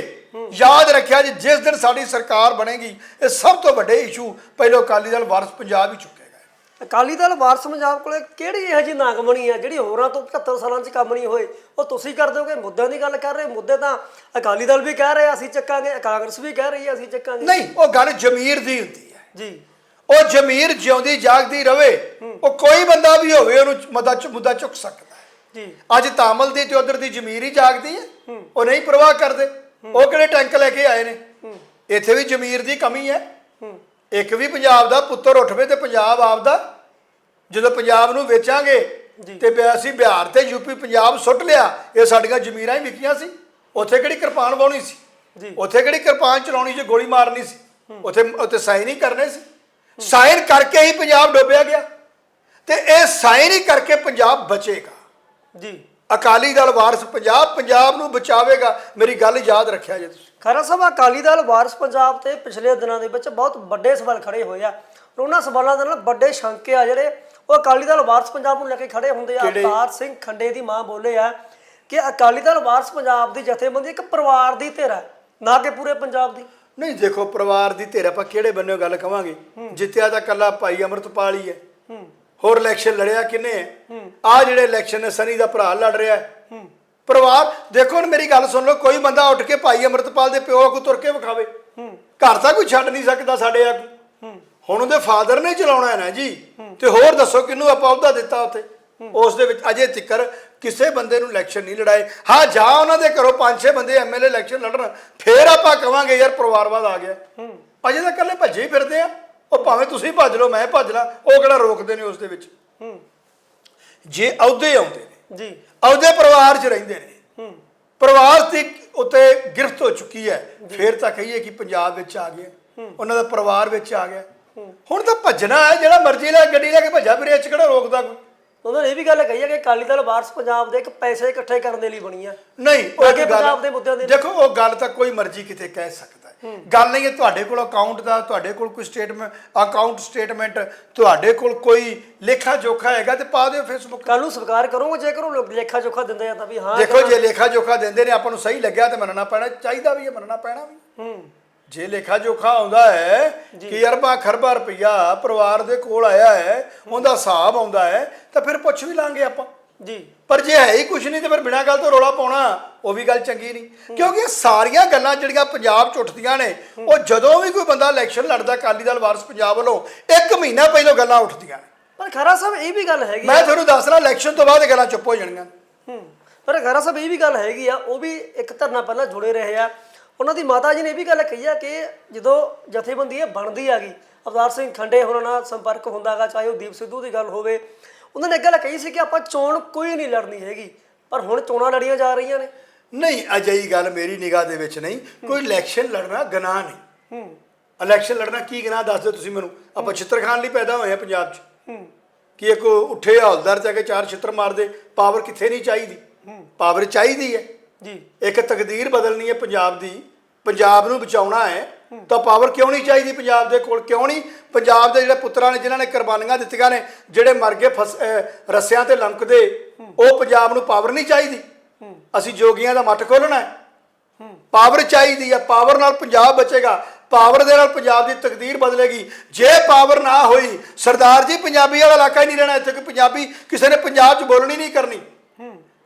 ਯਾਦ ਰੱਖਿਆ ਜੀ ਜਿਸ ਦਿਨ ਸਾਡੀ ਸਰਕਾਰ ਬਣੇਗੀ ਇਹ ਸਭ ਤੋਂ ਵੱਡੇ ਇਸ਼ੂ ਪਹਿਲਾਂ ਅਕਾਲੀ ਦਲ ਵਾਰਸ ਪੰਜਾਬ ਹੀ ਚੁੱਕੇਗਾ ਅਕਾਲੀ ਦਲ ਵਾਰਸ ਪੰਜਾਬ ਕੋਲੇ ਕਿਹੜੀ ਇਹੋ ਜਿਹੀ ਨਾਗਮਣੀ ਹੈ ਜਿਹੜੀ ਹੋਰਾਂ ਤੋਂ 75 ਸਾਲਾਂ 'ਚ ਕੰਮ ਨਹੀਂ ਹੋਏ? ਉਹ ਤੁਸੀਂ ਕਰ ਦੋਗੇ ਮੁੱਦਿਆਂ ਦੀ ਗੱਲ ਕਰ ਰਹੇ ਮੁੱਦੇ ਤਾਂ ਅਕਾਲੀ ਦਲ ਵੀ ਕਹਿ ਰਿਹਾ ਅਸੀਂ ਚੱਕਾਂਗੇ ਕਾਂਗਰਸ ਵੀ ਕਹਿ ਰਹੀ ਹੈ ਅਸੀਂ ਚੱਕਾਂਗੇ। ਨਹੀਂ ਉਹ ਗੱਲ ਜ਼ਮੀਰ ਦੀ ਹੁੰਦੀ ਹੈ। ਜੀ। ਉਹ ਜ਼ਮੀਰ ਜਿਉਂਦੀ ਜਾਗਦੀ ਰਵੇ ਉਹ ਕੋਈ ਬੰਦਾ ਵੀ ਹੋਵੇ ਉਹਨੂੰ ਮੁੱਦਾ ਚ ਮੁੱਦਾ ਚੁੱਕ ਸਕਦਾ ਹੈ। ਜੀ। ਅੱਜ ਤਾਮਲ ਦੀ ਤੇ ਉਧਰ ਦੀ ਜ਼ਮੀਰ ਹੀ ਜਾਗਦੀ ਹੈ ਉਹ ਨਹੀਂ ਪ੍ਰਵਾਹ ਕਰਦੇ। ਉਹ ਕਿਹੜੇ ਟੈਂਕ ਲੈ ਕੇ ਆਏ ਨੇ? ਇੱਥੇ ਵੀ ਜ਼ਮੀਰ ਦੀ ਕਮੀ ਹੈ। ਇੱਕ ਵੀ ਪੰਜਾਬ ਦਾ ਪੁੱਤਰ ਉੱਠਵੇ ਤੇ ਪੰਜਾਬ ਆਪਦਾ ਜਦੋਂ ਪੰਜਾਬ ਨੂੰ ਵੇਚਾਂਗੇ ਤੇ ਅਸੀਂ ਬਿਹਾਰ ਤੇ ਯੂਪੀ ਪੰਜਾਬ ਸੁੱਟ ਲਿਆ ਇਹ ਸਾਡੀਆਂ ਜ਼ਮੀਰਾਂ ਹੀ ਵਿਕੀਆਂ ਸੀ। ਉੱਥੇ ਕਿਹੜੀ ਕਿਰਪਾਨ ਵਾਉਣੀ ਸੀ? ਜੀ। ਉੱਥੇ ਕਿਹੜੀ ਕਿਰਪਾਨ ਚਲਾਉਣੀ ਜੇ ਗੋਲੀ ਮਾਰਨੀ ਸੀ? ਉੱਥੇ ਉੱਥੇ ਸਾਈਨ ਹੀ ਕਰਨੇ ਸੀ। ਸਾਈਨ ਕਰਕੇ ਹੀ ਪੰਜਾਬ ਡੁੱਬਿਆ ਗਿਆ। ਤੇ ਇਹ ਸਾਈਨ ਹੀ ਕਰਕੇ ਪੰਜਾਬ ਬਚੇਗਾ। ਜੀ। ਅਕਾਲੀ ਦਲ ਵਾਰਸ ਪੰਜਾਬ ਪੰਜਾਬ ਨੂੰ ਬਚਾਵੇਗਾ। ਮੇਰੀ ਗੱਲ ਯਾਦ ਰੱਖਿਆ ਜੇ ਤੁਸੀਂ। ਖੈਰਾ ਸਾਹਿਬ ਅਕਾਲੀ ਦਲ ਵਾਰਸ ਪੰਜਾਬ ਤੇ ਪਿਛਲੇ ਦਿਨਾਂ ਦੇ ਵਿੱਚ ਬਹੁਤ ਵੱਡੇ ਸਵਾਲ ਖੜੇ ਹੋਏ ਆ। ਉਹਨਾਂ ਸਵਾਲਾਂ ਦੇ ਨਾਲ ਵੱਡੇ ਸ਼ੰਕੇ ਆ ਜਿਹੜੇ ਉਹ ਅਕਾਲੀ ਦਲ ਵਾਰਸ ਪੰਜਾਬ ਨੂੰ ਲੈ ਕੇ ਖੜੇ ਹੁੰਦੇ ਆ? ਅਵਤਾਰ ਸਿੰਘ ਖੰਡੇ ਦੀ ਮਾਂ ਬੋਲੇ ਆ ਕਿ ਅਕਾਲੀ ਦਲ ਵਾਰਸ ਪੰਜਾਬ ਦੀ ਜਥੇਬੰਦੀ ਇੱਕ ਪਰਿਵਾਰ ਦੀ ਧਿਰ ਹੈ ਨਾ ਕਿ ਪੂਰੇ ਪੰਜਾਬ ਦੀ। ਨਹੀਂ ਦੇਖੋ ਪਰਿਵਾਰ ਦੀ ਧਿਰ ਆਪਾਂ ਕਿਹੜੇ ਬੰਨਿਓ ਗੱਲ ਕਵਾਂਗੇ? ਜਿੱਤਿਆ ਤਾਂ ਕੱਲਾ ਭਾਈ ਅਮਰਤਪਾਲ ਹੀ ਹੈ। ਹੋਰ ਇਲੈਕਸ਼ਨ ਲੜਿਆ ਕਿੰਨੇ ਹੈ? ਆ ਜਿਹੜੇ ਇਲੈਕਸ਼ਨ ਨੇ ਸਨੀ ਦਾ ਭਰਾ ਲੜ ਰਿਹਾ ਹੈ। ਪਰਿਵਾਰ ਦੇਖੋ ਹੁਣ ਮੇਰੀ ਗੱਲ ਸੁਣ ਲਓ ਕੋਈ ਬੰਦਾ ਉੱਠ ਕੇ ਭਾਈ ਅਮਰਤਪਾਲ ਦੇ ਪਿਓ ਕੋ ਤੁਰ ਕੇ ਵਿਖਾਵੇ। ਘਰ ਤਾਂ ਕੋਈ ਛੱਡ ਨਹੀਂ ਸਕਦਾ ਸਾਡੇ ਆ ਹੁਣ ਉਹਦੇ ਫਾਦਰ ਨੇ ਚਲਾਉਣਾ ਹੈ ਨਾ ਜੀ। ਤੇ ਹੋਰ ਦੱਸੋ ਕਿਹਨੂੰ ਆਪਾਂ ਅਹੁਦਾ ਦਿੱਤਾ ਉੱਥੇ? ਉਸ ਦੇ ਵਿੱਚ ਅਜੇ ਤਿੱਕਰ ਕਿਸੇ ਬੰਦੇ ਨੂੰ ਇਲੈਕਸ਼ਨ ਨਹੀਂ ਲੜਾਏ। ਹਾਂ ਜਾ ਉਹਨਾਂ ਦੇ ਘਰੋਂ ਪੰਜ ਛੇ ਬੰਦੇ ਐਮਐਲਏ ਇਲੈਕਸ਼ਨ ਲੜਨ ਫੇਰ ਆਪਾਂ ਕਵਾਂਗੇ ਯਾਰ ਪਰਿਵਾਰਵਾਦ ਆ ਗਿਆ। ਅਜੇ ਤਾਂ ਇਕੱਲੇ ਭੱਜੇ ਹੀ ਫਿਰਦੇ ਆ। ਉਹ ਭਾਵੇਂ ਤੁਸੀਂ ਭੱਜ ਲਓ ਮੈਂ ਭੱਜ ਲਾਂ ਉਹ ਕਿਹੜਾ ਰੋਕਦੇ ਨੇ ਉਸ ਦੇ ਵਿੱਚ? ਜੇ ਅਹੁਦੇ ਆਉਂਦੇ ਨੇ ਜੀ। ਅਹੁਦੇ ਪਰਿਵਾਰ 'ਚ ਰਹਿੰਦੇ ਨੇ ਪਰਿਵਾਰ ਦੀ ਉੱਤੇ ਗਿਰਫਤ ਹੋ ਚੁੱਕੀ ਹੈ ਫੇਰ ਤਾਂ ਕਹੀਏ ਕਿ ਪੰਜਾਬ ਵਿੱਚ ਆ ਗਿਆ। ਉਹਨਾਂ ਦਾ ਪਰਿਵਾਰ ਵਿੱਚ ਆ ਗਿਆ। ਹੁਣ ਤਾਂ ਭੱਜਣਾ ਹੈ ਜਿਹੜਾ ਮਰਜ਼ੀ ਲੈ ਗੱਡੀ ਲੈ ਕੇ ਭੱਜਾ ਫਿਰੇ 'ਚ ਕਿਹੜਾ ਰੋਕਦਾ ਕੋਈ? ਉਹਨਾਂ ਨੇ ਇਹ ਵੀ ਗੱਲ ਕਹੀ ਹੈ ਕਿ ਅਕਾਲੀ ਦਲ ਵਾਰਸ ਪੰਜਾਬ ਦੇ ਇੱਕ ਪੈਸੇ ਇਕੱਠੇ ਕਰਨ ਦੇ ਲਈ ਬਣੀ ਆ ਨਹੀਂ ਇੱਕ ਗੱਲ- ਪੰਜਾਬ ਦੇ ਮੁੱਦਿਆਂ ਦੇ- ਦੇਖੋ ਉਹ ਗੱਲ ਤਾਂ ਕੋਈ ਮਰਜ਼ੀ ਕਿਤੇ ਕਹਿ ਸਕਦਾ ਹੈ। ਗੱਲ ਨਹੀਂ ਹੈ ਤੁਹਾਡੇ ਕੋਲ ਅਕਾਊਂਟ ਦਾ ਤੁਹਾਡੇ ਕੋਲ ਕੋਈ ਸਟੇਟਮੈਂਟ ਅਕਾਊਂਟ ਸਟੇਟਮੈਂਟ ਤੁਹਾਡੇ ਕੋਲ ਕੋਈ ਲੇਖਾ ਜੋਖਾ ਹੈਗਾ ਤੇ ਪਾ ਦਿਓ ਫੇਸਬੁੱਕ ਕੱਲ ਨੂੰ ਸਵੀਕਾਰ ਕਰੋਗੇ ਜੇਕਰ ਉਹ ਲੋਕ ਲੇਖਾ ਜੋਖਾ ਦਿੰਦੇ ਆ ਤਾਂ ਵੀ ਹਾਂ ਦੇਖੋ ਜੇ ਲੇਖਾ ਜੋਖਾ ਦਿੰਦੇ ਨੇ ਆਪਾਂ ਨੂੰ ਸਹੀ ਲੱਗਿਆ ਤੇ ਮੰਨਣਾ ਪੈਣਾ ਚਾਹੀਦਾ ਵੀ ਹੈ ਮੰਨਣਾ ਪੈਣਾ ਵੀ। ਹੂੰ। ਜੇ ਲੇਖਾ ਜੋਖਾ ਆਉਂਦਾ ਹੈ ਕਿ ਅਰਬਾਂ ਖਰਬਾਂ ਰੁਪਈਆ ਪਰਿਵਾਰ ਦੇ ਕੋਲ ਆਇਆ ਹੈ ਉਹਦਾ ਹਿਸਾਬ ਆਉਂਦਾ ਹੈ ਤਾਂ ਫਿਰ ਪੁੱਛ ਵੀ ਲਾਂਗੇ ਆਪਾਂ। ਜੀ। ਪਰ ਜੇ ਹੈ ਹੀ ਕੁਝ ਨਹੀਂ ਤੇ ਫਿਰ ਬਿਨਾਂ ਗੱਲ ਤੋਂ ਰੋਲਾ ਪਾਉਣਾ ਉਹ ਵੀ ਗੱਲ ਚੰਗੀ ਨਹੀਂ। ਕਿਉਂਕਿ ਇਹ ਸਾਰੀਆਂ ਗੱਲਾਂ ਜਿਹੜੀਆਂ ਪੰਜਾਬ 'ਚ ਉੱਠਦੀਆਂ ਨੇ ਉਹ ਜਦੋਂ ਵੀ ਕੋਈ ਬੰਦਾ ਇਲੈਕਸ਼ਨ ਲੜਦਾ ਅਕਾਲੀ ਦਲ ਵਾਰਸ ਪੰਜਾਬ ਵੱਲੋਂ ਇੱਕ ਮਹੀਨਾ ਪਹਿਲਾਂ ਗੱਲਾਂ ਉੱਠਦੀਆਂ ਨੇ। ਪਰ ਖਰਾ ਸਾਹਿਬ ਇਹ ਵੀ ਗੱਲ ਹੈਗੀ ਮੈਂ ਤੁਹਾਨੂੰ ਦੱਸ ਰਿਹਾ ਇਲੈਕਸ਼ਨ ਤੋਂ ਬਾਅਦ ਇਹ ਗੱਲਾਂ ਚੁੱਪ ਹੋ ਜਾਣਗੀਆਂ ਹੂੰ। ਪਰ ਖਰਾ ਸਾਹਿਬ ਇਹ ਵੀ ਗੱਲ ਹੈਗੀ ਆ ਉਹ ਵੀ ਇੱਕ ਧਰਨਾ ਪਹਿਲਾਂ ਜੁੜੇ ਰਹੇ ਆ। ਉਹਨਾਂ ਦੀ ਮਾਤਾ ਜੀ ਨੇ ਇਹ ਵੀ ਗੱਲ ਕਹੀ ਆ ਕਿ ਜਦੋਂ ਜਥੇਬੰਦੀ ਇਹ ਬਣਦੀ ਆ ਗਈ ਅਵਤਾਰ ਸਿੰਘ ਖੰਡੇ ਹੋਰਾਂ ਨਾਲ ਸੰਪਰਕ ਹੁੰਦਾਗਾ ਚਾਹੇ ਉਹ ਦੀਪ ਸਿੱਧੂ ਦੀ ਗੱਲ ਹੋਵੇ ਉਹਨਾਂ ਨੇ ਇਹ ਗੱਲ ਕਹੀ ਸੀ ਕਿ ਆਪਾਂ ਚੋਣ ਕੋਈ ਨਹੀਂ ਲੜਨੀ ਹੈਗੀ ਪਰ ਹੁਣ ਚੋਣਾਂ ਲੜੀਆਂ ਜਾ ਰਹੀਆਂ ਨੇ। ਨਹੀਂ ਅਜਿਹੀ ਗੱਲ ਮੇਰੀ ਨਿਗਾਹ ਦੇ ਵਿੱਚ ਨਹੀਂ ਕੋਈ ਇਲੈਕਸ਼ਨ ਲੜਨਾ ਗੁਨਾਹ ਨਹੀਂ। ਹੂੰ। ਇਲੈਕਸ਼ਨ ਲੜਨਾ ਕੀ ਗੁਨਾਹ ਦੱਸ ਦਿਓ ਤੁਸੀਂ ਮੈਨੂੰ। ਆਪਾਂ ਛਿੱਤਰ ਖਾਨ ਲਈ ਪੈਦਾ ਹੋਏ ਆ ਪੰਜਾਬ 'ਚ। ਹੂੰ। ਕਿ ਇੱਕ ਉੱਠੇ ਹੌਲਦਾਰ ਜਾ ਕੇ ਚਾਰ ਛਿੱਤਰ ਮਾਰਦੇ ਪਾਵਰ ਕਿੱਥੇ ਨਹੀਂ ਚਾਹੀਦੀ? ਪਾਵਰ ਚਾਹੀਦੀ ਹੈ। ਜੀ। ਇੱਕ ਤਕਦੀਰ ਬਦਲਣੀ ਹੈ ਪੰਜਾਬ ਦੀ। ਪੰਜਾਬ ਨੂੰ ਬਚਾਉਣਾ ਹੈ। ਤਾਂ ਪਾਵਰ ਕਿਉਂ ਨਹੀਂ ਚਾਹੀਦੀ ਪੰਜਾਬ ਦੇ ਕੋਲ? ਕਿਉਂ ਨਹੀਂ? ਪੰਜਾਬ ਦੇ ਜਿਹੜੇ ਪੁੱਤਰਾਂ ਨੇ, ਜਿਨ੍ਹਾਂ ਨੇ ਕੁਰਬਾਨੀਆਂ ਦਿੱਤੀਆਂ ਨੇ, ਜਿਹੜੇ ਮਰ ਗਏ ਫਸ- ਰੱਸਿਆਂ ਤੇ ਲੰਕਦੇ, ਉਹ ਪੰਜਾਬ ਨੂੰ ਪਾਵਰ ਨਹੀਂ ਚਾਹੀਦੀ। ਅਸੀਂ ਜੋਗੀਆਂ ਦਾ ਮੱਠ ਖੋਲਣਾ ਹੈ। ਪਾਵਰ ਚਾਹੀਦੀ ਹੈ। ਪਾਵਰ ਨਾਲ ਪੰਜਾਬ ਬਚੇਗਾ। ਪਾਵਰ ਦੇ ਨਾਲ ਪੰਜਾਬ ਦੀ ਤਕਦੀਰ ਬਦਲੇਗੀ। ਜੇ ਪਾਵਰ ਨਾ ਹੋਈ, ਸਰਦਾਰ ਜੀ ਪੰਜਾਬੀ ਵਾਲਾ ਇਲਾਕਾ ਹੀ ਨਹੀਂ ਰਹਿਣਾ ਇੱਥੇ, ਕਿ ਪੰਜਾਬੀ ਕਿਸੇ ਨੇ ਪੰਜਾਬ 'ਚ ਬੋਲਣੀ ਨਹੀਂ ਕਰਨੀ।